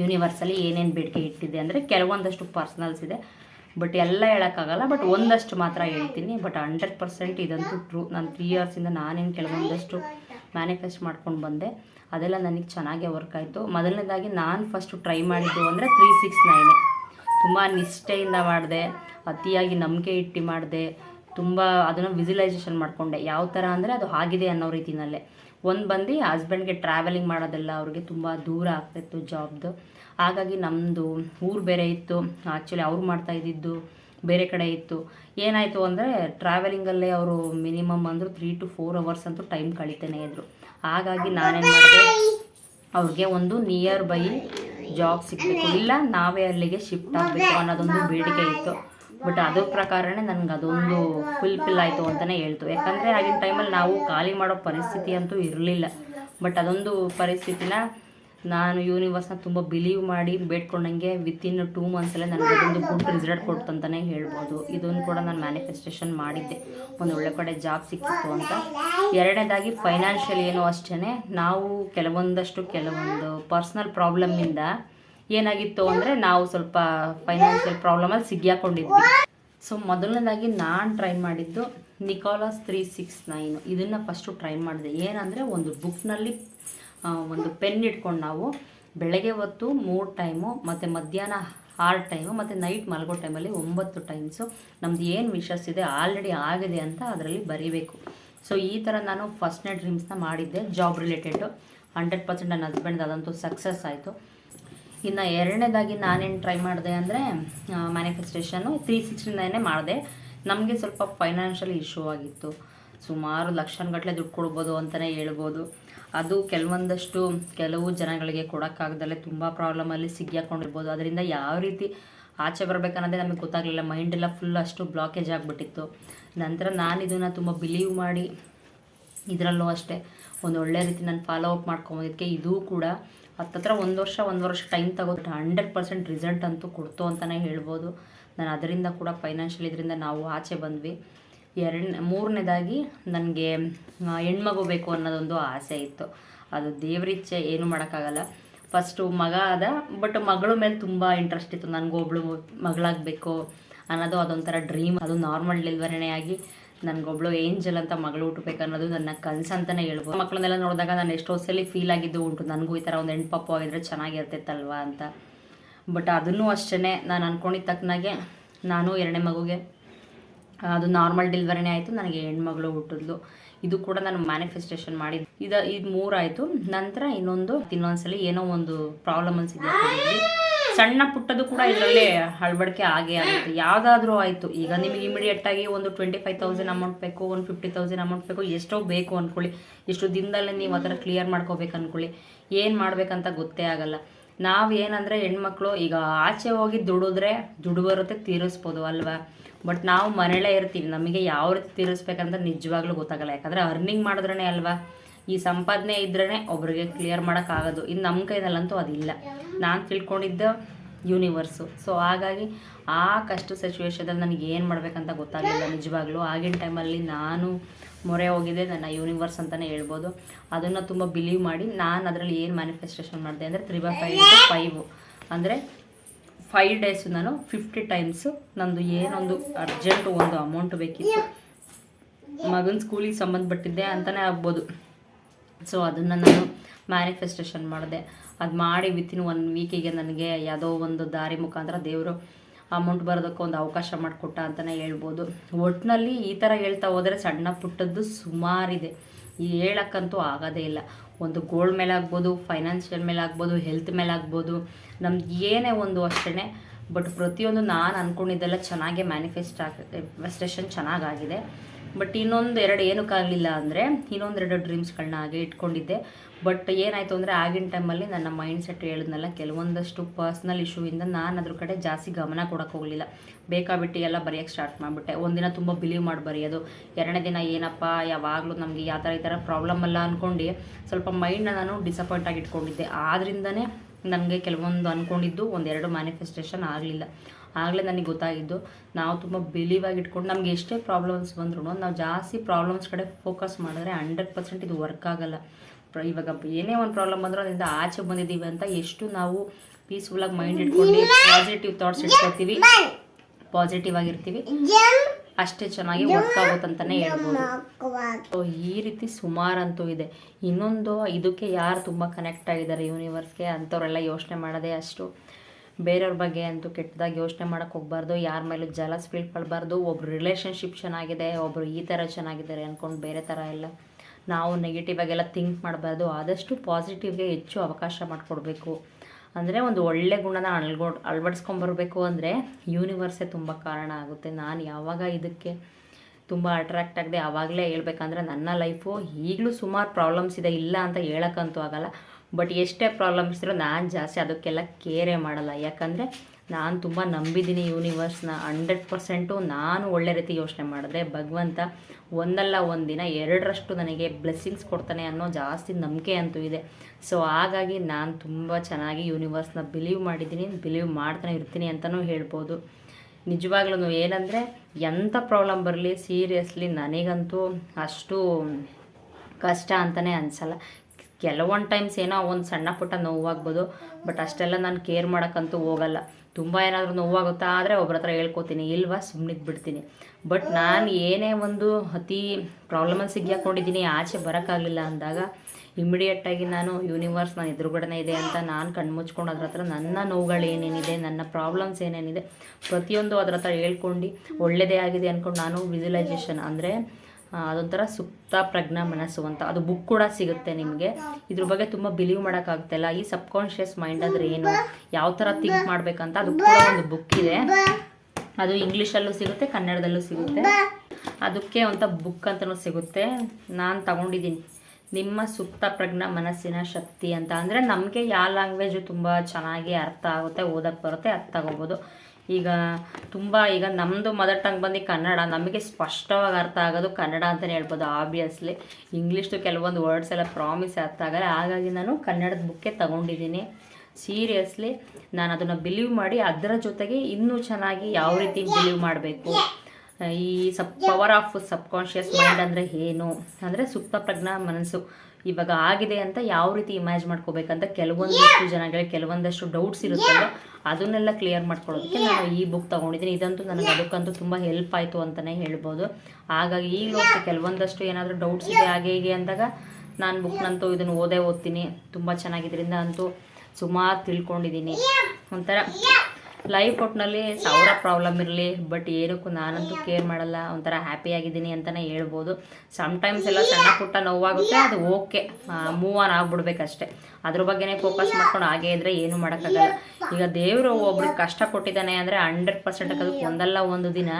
ಯೂನಿವರ್ಸಲ್ಲಿ ಏನೇನು ಬೇಡಿಕೆ ಇಟ್ಟಿದ್ದೆ ಅಂದರೆ ಕೆಲವೊಂದಷ್ಟು ಪರ್ಸ್ನಲ್ಸ್ ಇದೆ. ಬಟ್ ಎಲ್ಲ ಹೇಳೋಕ್ಕಾಗಲ್ಲ ಬಟ್ ಒಂದಷ್ಟು ಮಾತ್ರ ಹೇಳ್ತೀನಿ. ಬಟ್ ಹಂಡ್ರೆಡ್ ಪರ್ಸೆಂಟ್ ಇದಂತೂ ಟ್ರೂ ನಾನು ತ್ರೀ ಇಯರ್ಸಿಂದ ನಾನೇನು ಕೆಲವೊಂದಷ್ಟು ಮ್ಯಾನಿಫೆಸ್ಟ್ ಮಾಡ್ಕೊಂಡು ಬಂದೆ. ಅದೆಲ್ಲ ನನಗೆ ಚೆನ್ನಾಗೇ ವರ್ಕ್ ಆಯಿತು. ಮೊದಲನೇದಾಗಿ ನಾನು ಫಸ್ಟು ಟ್ರೈ ಮಾಡಿದ್ದು ಅಂದರೆ ತ್ರೀ ಸಿಕ್ಸ್ ನೈನೇ ತುಂಬ ನಿಷ್ಠೆಯಿಂದ ಮಾಡಿದೆ, ಅತಿಯಾಗಿ ನಂಬಿಕೆ ಇಟ್ಟು ಮಾಡಿದೆ, ತುಂಬ ಅದನ್ನು ವಿಜುಲೈಸೇಷನ್ ಮಾಡಿಕೊಂಡೆ. ಯಾವ ಥರ ಅಂದರೆ ಅದು ಆಗಿದೆ ಅನ್ನೋ ರೀತಿನಲ್ಲೇ. ಒಂದು ಬಂದು ಹಸ್ಬೆಂಡ್ಗೆ ಟ್ರಾವೆಲಿಂಗ್ ಮಾಡೋದೆಲ್ಲ ಅವ್ರಿಗೆ ತುಂಬ ದೂರ ಆಗ್ತಾಯಿತ್ತು ಜಾಬ್ದು ಹಾಗಾಗಿ ನಮ್ಮದು ಊರು ಬೇರೆ ಇತ್ತು. ಆ್ಯಕ್ಚುಲಿ ಅವ್ರು ಮಾಡ್ತಾ ಇದ್ದಿದ್ದು ಬೇರೆ ಕಡೆ ಇತ್ತು. ಏನಾಯಿತು ಅಂದರೆ ಟ್ರಾವೆಲಿಂಗಲ್ಲೇ ಅವರು ಮಿನಿಮಮ್ ಅಂದರು ತ್ರೀ ಟು ಫೋರ್ ಅವರ್ಸ್ ಅಂತೂ ಟೈಮ್ ಕಳಿತಾನೆ ಇದ್ರು. ಹಾಗಾಗಿ ನಾನೇನು ಮಾಡಿದೆ, ಅವ್ರಿಗೆ ಒಂದು ನಿಯರ್ ಬೈ ಜಾಬ್ ಸಿಗಬೇಕು. ಇಲ್ಲ ನಾವೇ ಅಲ್ಲಿಗೆ ಶಿಫ್ಟ್ ಆಗಬೇಕು ಅನ್ನೋದೊಂದು ಬೇಡಿಕೆ ಇತ್ತು. ಬಟ್ ಅದ್ರ ಪ್ರಕಾರನೇ ನನಗೆ ಅದೊಂದು ಫುಲ್ಫಿಲ್ ಆಯಿತು ಅಂತಲೇ ಹೇಳ್ತು. ಯಾಕಂದರೆ ಆಗಿನ ಟೈಮಲ್ಲಿ ನಾವು ಖಾಲಿ ಮಾಡೋ ಪರಿಸ್ಥಿತಿ ಅಂತೂ ಇರಲಿಲ್ಲ. ಬಟ್ ಅದೊಂದು ಪರಿಸ್ಥಿತಿನ ನಾನು ಯೂನಿವರ್ಸ್ನ ತುಂಬ ಬಿಲೀವ್ ಮಾಡಿ ಬೇಡ್ಕೊಂಡಂಗೆ ವಿತಿನ್ ಟೂ ಮಂತ್ಸಲ್ಲೇ ನನಗೆ ಅದೊಂದು ಗುಡ್ ರಿಸಲ್ಟ್ ಕೊಡ್ತು ಅಂತಲೇ ಹೇಳ್ಬೋದು. ಇದೊಂದು ಕೂಡ ನಾನು ಮ್ಯಾನಿಫೆಸ್ಟೇಷನ್ ಮಾಡಿದ್ದೆ. ಒಂದು ಒಳ್ಳೆ ಕಡೆ ಜಾಬ್ ಸಿಕ್ಕಿತ್ತು ಅಂತ. ಎರಡನೇದಾಗಿ ಫೈನಾನ್ಷಿಯಲ್ ಏನೋ ಅಷ್ಟೇ ನಾವು ಕೆಲವೊಂದಷ್ಟು ಕೆಲವೊಂದು ಪರ್ಸ್ನಲ್ ಪ್ರಾಬ್ಲಮ್ಮಿಂದ ಏನಾಗಿತ್ತು ಅಂದರೆ ನಾವು ಸ್ವಲ್ಪ ಫೈನಾನ್ಷಿಯಲ್ ಪ್ರಾಬ್ಲಮಲ್ಲಿ ಸಿಗ್ಯಾಕೊಂಡಿದ್ವಿ. ಸೊ ಮೊದಲನೇದಾಗಿ ನಾನು ಟ್ರೈ ಮಾಡಿದ್ದು ನಿಕೋಲಾಸ್ ತ್ರೀ ಸಿಕ್ಸ್ ನೈನ್ ಇದನ್ನು ಫಸ್ಟು ಟ್ರೈ ಮಾಡಿದೆ. ಏನಂದರೆ ಒಂದು ಬುಕ್ನಲ್ಲಿ ಒಂದು ಪೆನ್ ಇಟ್ಕೊಂಡು ನಾವು ಬೆಳಗ್ಗೆ ಹೊತ್ತು ಮೂರು ಟೈಮು ಮತ್ತು ಮಧ್ಯಾಹ್ನ ಆರು ಟೈಮು ಮತ್ತು ನೈಟ್ ಮಲಗೋ ಟೈಮಲ್ಲಿ ಒಂಬತ್ತು ಟೈಮ್ಸು ನಮ್ದು ಏನು ವಿಷಸ್ ಇದೆ ಆಲ್ರೆಡಿ ಆಗಿದೆ ಅಂತ ಅದರಲ್ಲಿ ಬರೀಬೇಕು. ಸೊ ಈ ಥರ ನಾನು ಫಸ್ಟ್ನೇ ಡ್ರೀಮ್ಸ್ನ ಮಾಡಿದ್ದೆ. ಜಾಬ್ ರಿಲೇಟೆಡು ಹಂಡ್ರೆಡ್ ಪರ್ಸೆಂಟ್ ನನ್ನ ಹಸ್ಬೆಂಡ್ ಅದಂತೂ ಸಕ್ಸಸ್ ಆಯಿತು. ಇನ್ನು ಎರಡನೇದಾಗಿ ನಾನೇನು ಟ್ರೈ ಮಾಡಿದೆ ಅಂದರೆ ಮ್ಯಾನಿಫೆಸ್ಟೇಷನು ತ್ರೀ ಸಿಕ್ಸ್ಟಿನೇ ಮಾಡಿದೆ. ನಮಗೆ ಸ್ವಲ್ಪ ಫೈನಾನ್ಷಿಯಲ್ ಇಶ್ಯೂ ಆಗಿತ್ತು. ಸುಮಾರು ಲಕ್ಷಗಟ್ಟಲೆ ದುಡ್ಡು ಕೊಡ್ಬೋದು ಅಂತಲೇ ಹೇಳ್ಬೋದು. ಅದು ಕೆಲವೊಂದಷ್ಟು ಕೆಲವು ಜನಗಳಿಗೆ ಕೊಡೋಕ್ಕಾಗ್ದಲೆ ತುಂಬ ಪ್ರಾಬ್ಲಮಲ್ಲಿ ಸಿಗ್ಯಾಕೊಂಡಿರ್ಬೋದು. ಅದರಿಂದ ಯಾವ ರೀತಿ ಆಚೆ ಬರಬೇಕನ್ನೋದೇ ನಮಗೆ ಗೊತ್ತಾಗಲಿಲ್ಲ. ಮೈಂಡೆಲ್ಲ ಫುಲ್ ಅಷ್ಟು ಬ್ಲಾಕೇಜ್ ಆಗಿಬಿಟ್ಟಿತ್ತು. ನಂತರ ನಾನು ಇದನ್ನು ತುಂಬ ಬಿಲೀವ್ ಮಾಡಿ, ಇದರಲ್ಲೂ ಅಷ್ಟೇ. ಒಂದು ಒಳ್ಳೆ ರೀತಿ ನಾನು ಫಾಲೋ ಅಪ್ ಮಾಡ್ಕೊಂಬೋದಕ್ಕೆ ಇದೂ ಕೂಡ ಹತ್ತತ್ರ ಒಂದು ವರ್ಷ ಒಂದು ವರ್ಷ ಟೈಮ್ ತಗೋಬಿಟ್ಟು ಹಂಡ್ರೆಡ್ ಪರ್ಸೆಂಟ್ ರಿಸಲ್ಟ್ ಅಂತೂ ಕೊಡ್ತು ಅಂತಲೇ ಹೇಳ್ಬೋದು. ನಾನು ಅದರಿಂದ ಕೂಡ ಫೈನಾನ್ಷಿಯಲ್ ಇದರಿಂದ ನಾವು ಆಚೆ ಬಂದ್ವಿ. ಎರಡನೇ ಮೂರನೇದಾಗಿ ನನಗೆ ಹೆಣ್ಮಗು ಬೇಕು ಅನ್ನೋದೊಂದು ಆಸೆ ಇತ್ತು. ಅದು ದೇವರಿಚ್ಛೆ ಏನು ಮಾಡೋಕ್ಕಾಗಲ್ಲ. ಫಸ್ಟು ಮಗ ಅದ ಬಟ್ ಮಗಳ ಮೇಲೆ ತುಂಬ ಇಂಟ್ರೆಸ್ಟ್ ಇತ್ತು. ನನಗೊಬ್ಳು ಮಗಳಾಗಬೇಕು ಅನ್ನೋದು ಅದೊಂಥರ ಡ್ರೀಮ್ ಅದು ನಾರ್ಮಲ್ ಡೆಲಿವರಿನೇ ಆಗಿ ನನಗೊಬ್ಳು ಏಂಜಲ್ ಅಂತ ಮಗಳು ಹುಟ್ಟಬೇಕು ಅನ್ನೋದು ನನ್ನ ಕನಸು ಅಂತಲೇ ಹೇಳ್ಬೋದು. ಮಕ್ಕಳನ್ನೆಲ್ಲ ನೋಡಿದಾಗ ನಾನು ಎಷ್ಟೋ ಸಲ ಫೀಲ್ ಆಗಿದ್ದು ಉಂಟು. ನನಗೂ ಈ ಥರ ಒಂದು ಹೆಣ್ಣು ಪಾಪು ಆಗಿದ್ರೆ ಚೆನ್ನಾಗಿರ್ತಿತ್ತಲ್ವ ಅಂತ. ಬಟ್ ಅದನ್ನು ಅಷ್ಟೇ ನಾನು ಅಂದ್ಕೊಂಡಿದ್ದ ತಕ್ಕನಾಗೆ ನಾನು ಎರಡನೇ ಮಗುಗೆ, ಅದು ನಾರ್ಮಲ್ ಡೆಲಿವರಿನೇ ಆಯಿತು. ನನಗೆ ಹೆಣ್ಮಗಳು ಹುಟ್ಟಿದ್ಲು. ಇದು ಕೂಡ ನಾನು ಮ್ಯಾನಿಫೆಸ್ಟೇಷನ್ ಮಾಡಿದ್ದು. ಇದು ಇದು ಮೂರಾಯಿತು. ನಂತರ ಇನ್ನೊಂದು, ಇನ್ನೊಂದ್ಸಲಿ ಏನೋ ಒಂದು ಪ್ರಾಬ್ಲಮ್ ಅನ್ಸಿದ್ದೆ ಸಣ್ಣ ಪುಟ್ಟದು ಕೂಡ ಇದರಲ್ಲಿ ಅಳವಡಿಕೆ ಆಗೇ ಆಗುತ್ತೆ. ಯಾವುದಾದ್ರೂ ಆಯಿತು. ಈಗ ನಿಮಗೆ ಇಮಿಡಿಯೇಟ್ ಆಗಿ ಒಂದು ಟ್ವೆಂಟಿ ಫೈವ್ ತೌಸಂಡ್ ಅಮೌಂಟ್ ಬೇಕು, ಒಂದು ಫಿಫ್ಟಿ ತೌಸಂಡ್ ಅಮೌಂಟ್ ಬೇಕು, ಎಷ್ಟೋ ಬೇಕು ಅನ್ಕೊಳ್ಳಿ. ಇಷ್ಟು ದಿನದಲ್ಲೇ ನೀವು ಅದರ ಕ್ಲಿಯರ್ ಮಾಡ್ಕೋಬೇಕು ಅನ್ಕೊಳ್ಳಿ. ಏನು ಮಾಡ್ಬೇಕಂತ ಗೊತ್ತೇ ಆಗಲ್ಲ. ನಾವು ಏನಂದರೆ ಹೆಣ್ಮಕ್ಳು, ಈಗ ಆಚೆ ಹೋಗಿ ದುಡಿದ್ರೆ ದುಡ್ಡು ಬರುತ್ತೆ, ತೀರಿಸ್ಬೋದು ಅಲ್ವಾ? ಬಟ್ ನಾವು ಮನೆಯಲ್ಲೇ ಇರ್ತೀವಿ. ನಮಗೆ ಯಾವ ರೀತಿ ತೀರಿಸ್ಬೇಕಂತ ನಿಜವಾಗ್ಲೂ ಗೊತ್ತಾಗಲ್ಲ. ಯಾಕಂದರೆ ಅರ್ನಿಂಗ್ ಮಾಡಿದ್ರೇ ಅಲ್ವಾ? ಈ ಸಂಪಾದನೆ ಇದ್ರೇ ಒಬ್ರಿಗೆ ಕ್ಲಿಯರ್ ಮಾಡೋಕ್ಕಾಗೋದು. ಇನ್ನು ನಮ್ಮ ಕೈನಲ್ಲಂತೂ ಅದಿಲ್ಲ. ನಾನು ತಿಳ್ಕೊಂಡಿದ್ದ ಯೂನಿವರ್ಸು ಸೊ ಹಾಗಾಗಿ ಆ ಕಷ್ಟ ಸಿಚುವೇಶನಲ್ಲಿ ನನಗೆ ಏನು ಮಾಡಬೇಕಂತ ಗೊತ್ತಾಗಲಿಲ್ಲ, ನಿಜವಾಗ್ಲೂ. ಆಗಿನ ಟೈಮಲ್ಲಿ ನಾನು ಮೊರೆ ಹೋಗಿದ್ದೆ, ನನ್ನ ಯೂನಿವರ್ಸ್ ಅಂತಲೇ ಹೇಳ್ಬೋದು. ಅದನ್ನು ತುಂಬ ಬಿಲೀವ್ ಮಾಡಿ ನಾನು ಅದರಲ್ಲಿ ಏನು ಮ್ಯಾನಿಫೆಸ್ಟೇಷನ್ ಮಾಡಿದೆ ಅಂದರೆ ತ್ರೀ ಬೈ ಫೈವ್ ಫೈವ್ ಅಂದರೆ ಫೈವ್ ಡೇಸು ನಾನು ಫಿಫ್ಟಿ ಟೈಮ್ಸು ನಂದು ಏನೊಂದು ಅರ್ಜೆಂಟು ಒಂದು ಅಮೌಂಟ್ ಬೇಕಿತ್ತು. ಮಗನ ಸ್ಕೂಲಿಗೆ ಸಂಬಂಧಪಟ್ಟಿದ್ದೆ ಅಂತಲೇ ಆಗ್ಬೋದು. ಸೊ ಅದನ್ನು ನಾನು ಮ್ಯಾನಿಫೆಸ್ಟೇಷನ್ ಮಾಡಿದೆ. ಅದು ಮಾಡಿ ವಿತಿನ್ ಒನ್ ವೀಕಿಗೆ ನನಗೆ ಯಾವುದೋ ಒಂದು ದಾರಿ ಮುಖಾಂತರ ದೇವರು ಅಮೌಂಟ್ ಬರೋದಕ್ಕೆ ಒಂದು ಅವಕಾಶ ಮಾಡಿಕೊಟ್ಟ ಅಂತಲೇ ಹೇಳ್ಬೋದು. ಒಟ್ಟಿನಲ್ಲಿ ಈ ಥರ ಹೇಳ್ತಾ ಹೋದರೆ ಸಣ್ಣ ಪುಟ್ಟದ್ದು ಸುಮಾರಿದೆ. ಹೇಳಕ್ಕಂತೂ ಆಗೋದೇ ಇಲ್ಲ. ಒಂದು ಗೋಲ್ಡ್ ಮೇಲೆ ಆಗ್ಬೋದು ಫೈನಾನ್ಷಿಯಲ್ ಮೇಲೆ ಆಗ್ಬೋದು ಹೆಲ್ತ್ ಮೇಲೆ ಆಗ್ಬೋದು. ನಮ್ದು ಏನೇ ಒಂದು ಅಷ್ಟೇ ಬಟ್ ಪ್ರತಿಯೊಂದು ನಾನು ಅಂದ್ಕೊಂಡಿದ್ದೆಲ್ಲ ಚೆನ್ನಾಗೆ ಮ್ಯಾನಿಫೆಸ್ಟ್ ಆಗ ಮ್ಯಾನಿಫೆಸ್ಟೇಷನ್ ಚೆನ್ನಾಗಾಗಿದೆ. ಬಟ್ ಇನ್ನೊಂದು ಎರಡು ಏನಕ್ಕಾಗಲಿಲ್ಲ ಅಂದರೆ ಇನ್ನೊಂದೆರಡು ಡ್ರೀಮ್ಸ್ಗಳನ್ನ ಹಾಗೆ ಇಟ್ಕೊಂಡಿದ್ದೆ. ಬಟ್ ಏನಾಯಿತು ಅಂದರೆ ಆಗಿನ ಟೈಮಲ್ಲಿ ನನ್ನ ಮೈಂಡ್ ಸೆಟ್ ಹೇಳಿದ್ನಲ್ಲ, ಕೆಲವೊಂದಷ್ಟು ಪರ್ಸ್ನಲ್ ಇಶ್ಯೂವಿಂದ ನಾನು ಅದ್ರ ಕಡೆ ಜಾಸ್ತಿ ಗಮನ ಕೊಡೋಕೆ ಹೋಗಲಿಲ್ಲ. ಬೇಕಾಬಿಟ್ಟು ಎಲ್ಲ ಬರೆಯೋಕ್ಕೆ ಸ್ಟಾರ್ಟ್ ಮಾಡಿಬಿಟ್ಟೆ. ಒಂದಿನ ತುಂಬ ಬಿಲೀವ್ ಮಾಡಿ ಬರೆಯೋದು, ಎರಡನೇ ದಿನ ಏನಪ್ಪ, ಯಾವಾಗಲೂ ನಮಗೆ ಯಾವ ಥರ ಈ ಥರ ಪ್ರಾಬ್ಲಮ್ ಅಲ್ಲ ಅಂದ್ಕೊಂಡು ಸ್ವಲ್ಪ ಮೈಂಡ್ನ ನಾನು ಡಿಸಪಾಯಿಂಟ್ ಆಗಿ ಇಟ್ಕೊಂಡಿದ್ದೆ. ಆದ್ರಿಂದನೇ ನನಗೆ ಕೆಲವೊಂದು ಅಂದ್ಕೊಂಡಿದ್ದು ಒಂದೆರಡು ಮ್ಯಾನಿಫೆಸ್ಟೇಷನ್ ಆಗಲಿಲ್ಲ. ಆಗಲೇ ನನಗೆ ಗೊತ್ತಾಗಿದ್ದು. ನಾವು ತುಂಬ ಬಿಲೀವಾಗಿ ಇಟ್ಕೊಂಡು ನಮ್ಗೆ ಎಷ್ಟೇ ಪ್ರಾಬ್ಲಮ್ಸ್ ಬಂದ್ರೂ ನಾವು ಜಾಸ್ತಿ ಪ್ರಾಬ್ಲಮ್ಸ್ ಕಡೆ ಫೋಕಸ್ ಮಾಡಿದ್ರೆ ಹಂಡ್ರೆಡ್ ಪರ್ಸೆಂಟ್ ಇದು ವರ್ಕ್ ಆಗಲ್ಲ. ಇವಾಗ ಏನೇ ಒಂದು ಪ್ರಾಬ್ಲಮ್ ಬಂದರೂ ಅದರಿಂದ ಆಚೆ ಬಂದಿದ್ದೀವಿ ಅಂತ ಎಷ್ಟು ನಾವು ಪೀಸ್ಫುಲ್ಲಾಗಿ ಮೈಂಡ್ ಇಟ್ಕೊಂಡು ಪಾಸಿಟಿವ್ ಥಾಟ್ಸ್ ಇಟ್ಕೊಳ್ತೀವಿ. ಪಾಸಿಟಿವ್ ಆಗಿರ್ತೀವಿ. ಅಷ್ಟೇ ಚೆನ್ನಾಗಿ ವರ್ಕ್ ಆಗುತ್ತಂತಲೇ ಹೇಳ್ಬೋದು. ಈ ರೀತಿ ಸುಮಾರಂತೂ ಇದೆ. ಇನ್ನೊಂದು, ಇದಕ್ಕೆ ಯಾರು ತುಂಬ ಕನೆಕ್ಟ್ ಆಗಿದ್ದಾರೆ ಯೂನಿವರ್ಸ್ಗೆ ಅಂಥವರೆಲ್ಲ ಯೋಚನೆ ಮಾಡೋದೇ ಅಷ್ಟು. ಬೇರೆಯವ್ರ ಬಗ್ಗೆ ಅಂತೂ ಕೆಟ್ಟದಾಗಿ ಯೋಚನೆ ಮಾಡೋಕ್ಕೆ ಹೋಗ್ಬಾರ್ದು. ಯಾರ ಮೇಲೂ ಜಲಸ್ ಪಡಬಾರ್ದು. ಒಬ್ರು ರಿಲೇಷನ್ಶಿಪ್ ಚೆನ್ನಾಗಿದೆ ಒಬ್ಬರು ಈ ಥರ ಚೆನ್ನಾಗಿದ್ದಾರೆ ಅಂದ್ಕೊಂಡು ಬೇರೆ ಥರ ಎಲ್ಲ ನಾವು ನೆಗೆಟಿವ್ ಆಗೆಲ್ಲ ಥಿಂಕ್ ಮಾಡಬಾರ್ದು. ಆದಷ್ಟು ಪಾಸಿಟಿವ್ಗೆ ಹೆಚ್ಚು ಅವಕಾಶ ಮಾಡಿಕೊಡ್ಬೇಕು. ಅಂದರೆ ಒಂದು ಒಳ್ಳೆ ಗುಣನ ಅಳ್ಗೊ, ಅಳವಡಿಸ್ಕೊಂಬರ್ಬೇಕು ಅಂದರೆ ಯೂನಿವರ್ಸೇ ತುಂಬ ಕಾರಣ ಆಗುತ್ತೆ. ನಾನು ಯಾವಾಗ ಇದಕ್ಕೆ ತುಂಬ ಅಟ್ರ್ಯಾಕ್ಟ್ ಆಗದೆ ಆವಾಗಲೇ ಹೇಳ್ಬೇಕಂದ್ರೆ ನನ್ನ ಲೈಫು ಈಗಲೂ ಸುಮಾರು ಪ್ರಾಬ್ಲಮ್ಸ್ ಇದೆ, ಇಲ್ಲ ಅಂತ ಹೇಳೋಕ್ಕಂತೂ ಆಗಲ್ಲ. ಬಟ್ ಎಷ್ಟೇ ಪ್ರಾಬ್ಲಮ್ಸ್ ಇದ್ರೂ ನಾನು ಜಾಸ್ತಿ ಅದಕ್ಕೆಲ್ಲ ಕೇರೇ ಮಾಡಲ್ಲ. ಯಾಕಂದರೆ ನಾನು ತುಂಬ ನಂಬಿದ್ದೀನಿ ಯೂನಿವರ್ಸ್ನ ಹಂಡ್ರೆಡ್ ಪರ್ಸೆಂಟು ನಾನು ಒಳ್ಳೆ ರೀತಿ ಯೋಚನೆ ಮಾಡಿದ್ರೆ ಭಗವಂತ ಒಂದಲ್ಲ ಒಂದು ದಿನ ಎರಡರಷ್ಟು ನನಗೆ ಬ್ಲೆಸ್ಸಿಂಗ್ಸ್ ಕೊಡ್ತಾನೆ ಅನ್ನೋ ಜಾಸ್ತಿ ನಂಬಿಕೆ ಅಂತೂ ಇದೆ. ಸೊ ಹಾಗಾಗಿ ನಾನು ತುಂಬ ಚೆನ್ನಾಗಿ ಯೂನಿವರ್ಸ್ನ ಬಿಲೀವ್ ಮಾಡಿದ್ದೀನಿ ಬಿಲೀವ್ ಮಾಡ್ತಾನೆ ಇರ್ತೀನಿ ಅಂತಲೂ ಹೇಳ್ಬೋದು. ನಿಜವಾಗ್ಲೂ ಏನಂದರೆ ಎಂಥ ಪ್ರಾಬ್ಲಮ್ ಬರಲಿ ಸೀರಿಯಸ್ಲಿ ನನಗಂತೂ ಅಷ್ಟು ಕಷ್ಟ ಅಂತಲೇ ಅನಿಸಲ್ಲ. ಕೆಲವೊಂದು ಟೈಮ್ಸ್ ಏನೋ ಒಂದು ಸಣ್ಣ ಪುಟ್ಟ ನೋವಾಗ್ಬೋದು ಬಟ್ ಅಷ್ಟೆಲ್ಲ ನಾನು ಕೇರ್ ಮಾಡೋಕ್ಕಂತೂ ಹೋಗಲ್ಲ. ತುಂಬ ಏನಾದರೂ ನೋವಾಗುತ್ತಾ ಆದರೆ ಒಬ್ರ ಹತ್ರ ಹೇಳ್ಕೊತೀನಿ, ಇಲ್ವಾ ಸುಮ್ಮನಿದ್ದು ಬಿಡ್ತೀನಿ ಬಟ್ ನಾನು ಏನೇ ಒಂದು ಅತಿ ಪ್ರಾಬ್ಲಮಲ್ಲಿ ಸಿಗ್ಯಾಕೊಂಡಿದ್ದೀನಿ ಆಚೆ ಬರೋಕ್ಕಾಗಲಿಲ್ಲ ಅಂದಾಗ ಇಮಿಡಿಯೇಟಾಗಿ ನಾನು ಯೂನಿವರ್ಸ್ ನಾನು ಎದುರುಗಡೆನೇ ಇದೆ ಅಂತ ನಾನು ಕಣ್ಮುಚ್ಕೊಂಡು ಅದ್ರ ಹತ್ರ ನನ್ನ ನೋವುಗಳು ಏನೇನಿದೆ, ನನ್ನ ಪ್ರಾಬ್ಲಮ್ಸ್ ಏನೇನಿದೆ, ಪ್ರತಿಯೊಂದು ಅದ್ರ ಹತ್ರ ಹೇಳ್ಕೊಂಡು ಒಳ್ಳೆಯದೇ ಆಗಿದೆ ಅಂದ್ಕೊಂಡು ನಾನು ವಿಜುಲೈಸೇಷನ್ ಅಂದರೆ ಅದೊಂಥರ ಸುಪ್ತ ಪ್ರಜ್ಞಾ ಮನಸ್ಸು ಅಂತ. ಅದು ಬುಕ್ ಕೂಡ ಸಿಗುತ್ತೆ ನಿಮಗೆ. ಇದ್ರ ಬಗ್ಗೆ ತುಂಬ ಬಿಲೀವ್ ಮಾಡೋಕ್ಕಾಗ್ತಿಲ್ಲ ಈ ಸಬ್ಕಾನ್ಷಿಯಸ್ ಮೈಂಡ್ ಅಂದರೆ ಏನು? ಯಾವ ಥರ ಥಿಂಕ್ ಮಾಡಬೇಕಂತ ಅದು ಕೂಡ ಒಂದು ಬುಕ್ ಇದೆ. ಅದು ಇಂಗ್ಲೀಷಲ್ಲೂ ಸಿಗುತ್ತೆ, ಕನ್ನಡದಲ್ಲೂ ಸಿಗುತ್ತೆ. ಅದಕ್ಕೆ ಅಂತ ಬುಕ್ ಅಂತಲೂ ಸಿಗುತ್ತೆ. ನಾನು ತಗೊಂಡಿದ್ದೀನಿ. ನಿಮ್ಮ ಸುಪ್ತ ಪ್ರಜ್ಞಾ ಮನಸ್ಸಿನ ಶಕ್ತಿ ಅಂತ. ಅಂದರೆ ನಮಗೆ ಯಾವ ಲ್ಯಾಂಗ್ವೇಜು ತುಂಬ ಚೆನ್ನಾಗಿ ಅರ್ಥ ಆಗುತ್ತೆ ಓದಕ್ಕೆ ಬರುತ್ತೆ ಅದು ತಗೋಬೋದು ಈಗ ತುಂಬ, ಈಗ ನಮ್ಮದು ಮದರ್ ಟಂಗ್ ಬಂದು ಕನ್ನಡ, ನಮಗೆ ಸ್ಪಷ್ಟವಾಗಿ ಅರ್ಥ ಆಗೋದು ಕನ್ನಡ ಅಂತಲೇ ಹೇಳ್ಬೋದು ಆಬ್ವಿಯಸ್ಲಿ ಇಂಗ್ಲೀಷ್ದು ಕೆಲವೊಂದು ವರ್ಡ್ಸ್ ಎಲ್ಲ ಪ್ರಾಮಿಸ್ ಅರ್ಥ ಆಗಲ್ಲ ಹಾಗಾಗಿ ನಾನು ಕನ್ನಡದ ಬುಕ್ಕೆ ತಗೊಂಡಿದ್ದೀನಿ. ಸೀರಿಯಸ್ಲಿ ನಾನು ಅದನ್ನು ಬಿಲೀವ್ ಮಾಡಿ ಅದರ ಜೊತೆಗೆ ಇನ್ನೂ ಚೆನ್ನಾಗಿ ಯಾವ ರೀತಿ ಬಿಲೀವ್ ಮಾಡಬೇಕು. ಈ sub power of subconscious mind ಅಂದರೆ ಏನು? ಅಂದರೆ ಸುಪ್ತ ಪ್ರಜ್ಞಾ ಮನಸ್ಸು. ಇವಾಗ ಆಗಿದೆ ಅಂತ ಯಾವ ರೀತಿ ಇಮ್ಯಾಜ್ ಮಾಡ್ಕೋಬೇಕಂತ ಕೆಲವೊಂದಷ್ಟು ಜನಗಳಿಗೆ ಕೆಲವೊಂದಷ್ಟು ಡೌಟ್ಸ್ ಇರುತ್ತಲ್ಲ ಅದನ್ನೆಲ್ಲ ಕ್ಲಿಯರ್ ಮಾಡ್ಕೊಳ್ಳೋದಕ್ಕೆ ನಾನು ಈ ಬುಕ್ ತೊಗೊಂಡಿದ್ದೀನಿ. ಇದಂತೂ ನನಗೆ ಅದಕ್ಕಂತೂ ತುಂಬ ಹೆಲ್ಪ್ ಆಯಿತು ಅಂತಲೇ ಹೇಳ್ಬೋದು. ಹಾಗಾಗಿ ಈಗಲೂ ಕೆಲವೊಂದಷ್ಟು ಏನಾದರೂ ಡೌಟ್ಸ್ ಇದೆ ಹಾಗೆ ಹೀಗೆ ಅಂದಾಗ ನಾನು ಬುಕ್ನಂತೂ ಇದನ್ನು ಓದೇ ಓದ್ತೀನಿ. ತುಂಬ ಚೆನ್ನಾಗಿದ್ದರಿಂದ ಅಂತೂ ಸುಮಾರು ತಿಳ್ಕೊಂಡಿದ್ದೀನಿ. ಒಂಥರ ಲೈಫ್ ಒಟ್ಟಿನಲ್ಲಿ ಸಾವಿರ ಪ್ರಾಬ್ಲಮ್ ಇರಲಿ ಬಟ್ ಏನಕ್ಕೂ ನಾನಂತೂ ಕೇರ್ ಮಾಡಲ್ಲ, ಒಂಥರ ಹ್ಯಾಪಿ ಆಗಿದ್ದೀನಿ ಅಂತಲೇ ಹೇಳ್ಬೋದು. ಸಮ್ಟೈಮ್ಸ್ ಎಲ್ಲ ಸಣ್ಣ ಪುಟ್ಟ ನೋವಾಗುತ್ತೆ, ಅದು ಓಕೆ ಮೂವ್ ಆನ್ ಆಗ್ಬಿಡ್ಬೇಕಷ್ಟೆ. ಅದ್ರ ಬಗ್ಗೆನೇ ಫೋಕಸ್ ಮಾಡ್ಕೊಂಡು ಹಾಗೆ ಇದ್ರೆ ಏನು ಮಾಡೋಕ್ಕಾಗಲ್ಲ. ಈಗ ದೇವರು ಒಬ್ರಿಗೆ ಕಷ್ಟ ಕೊಟ್ಟಿದ್ದಾನೆ ಅಂದರೆ ಹಂಡ್ರೆಡ್ ಪರ್ಸೆಂಟ್ ಅದಕ್ಕೆ ಒಂದಲ್ಲ ಒಂದು ದಿನ,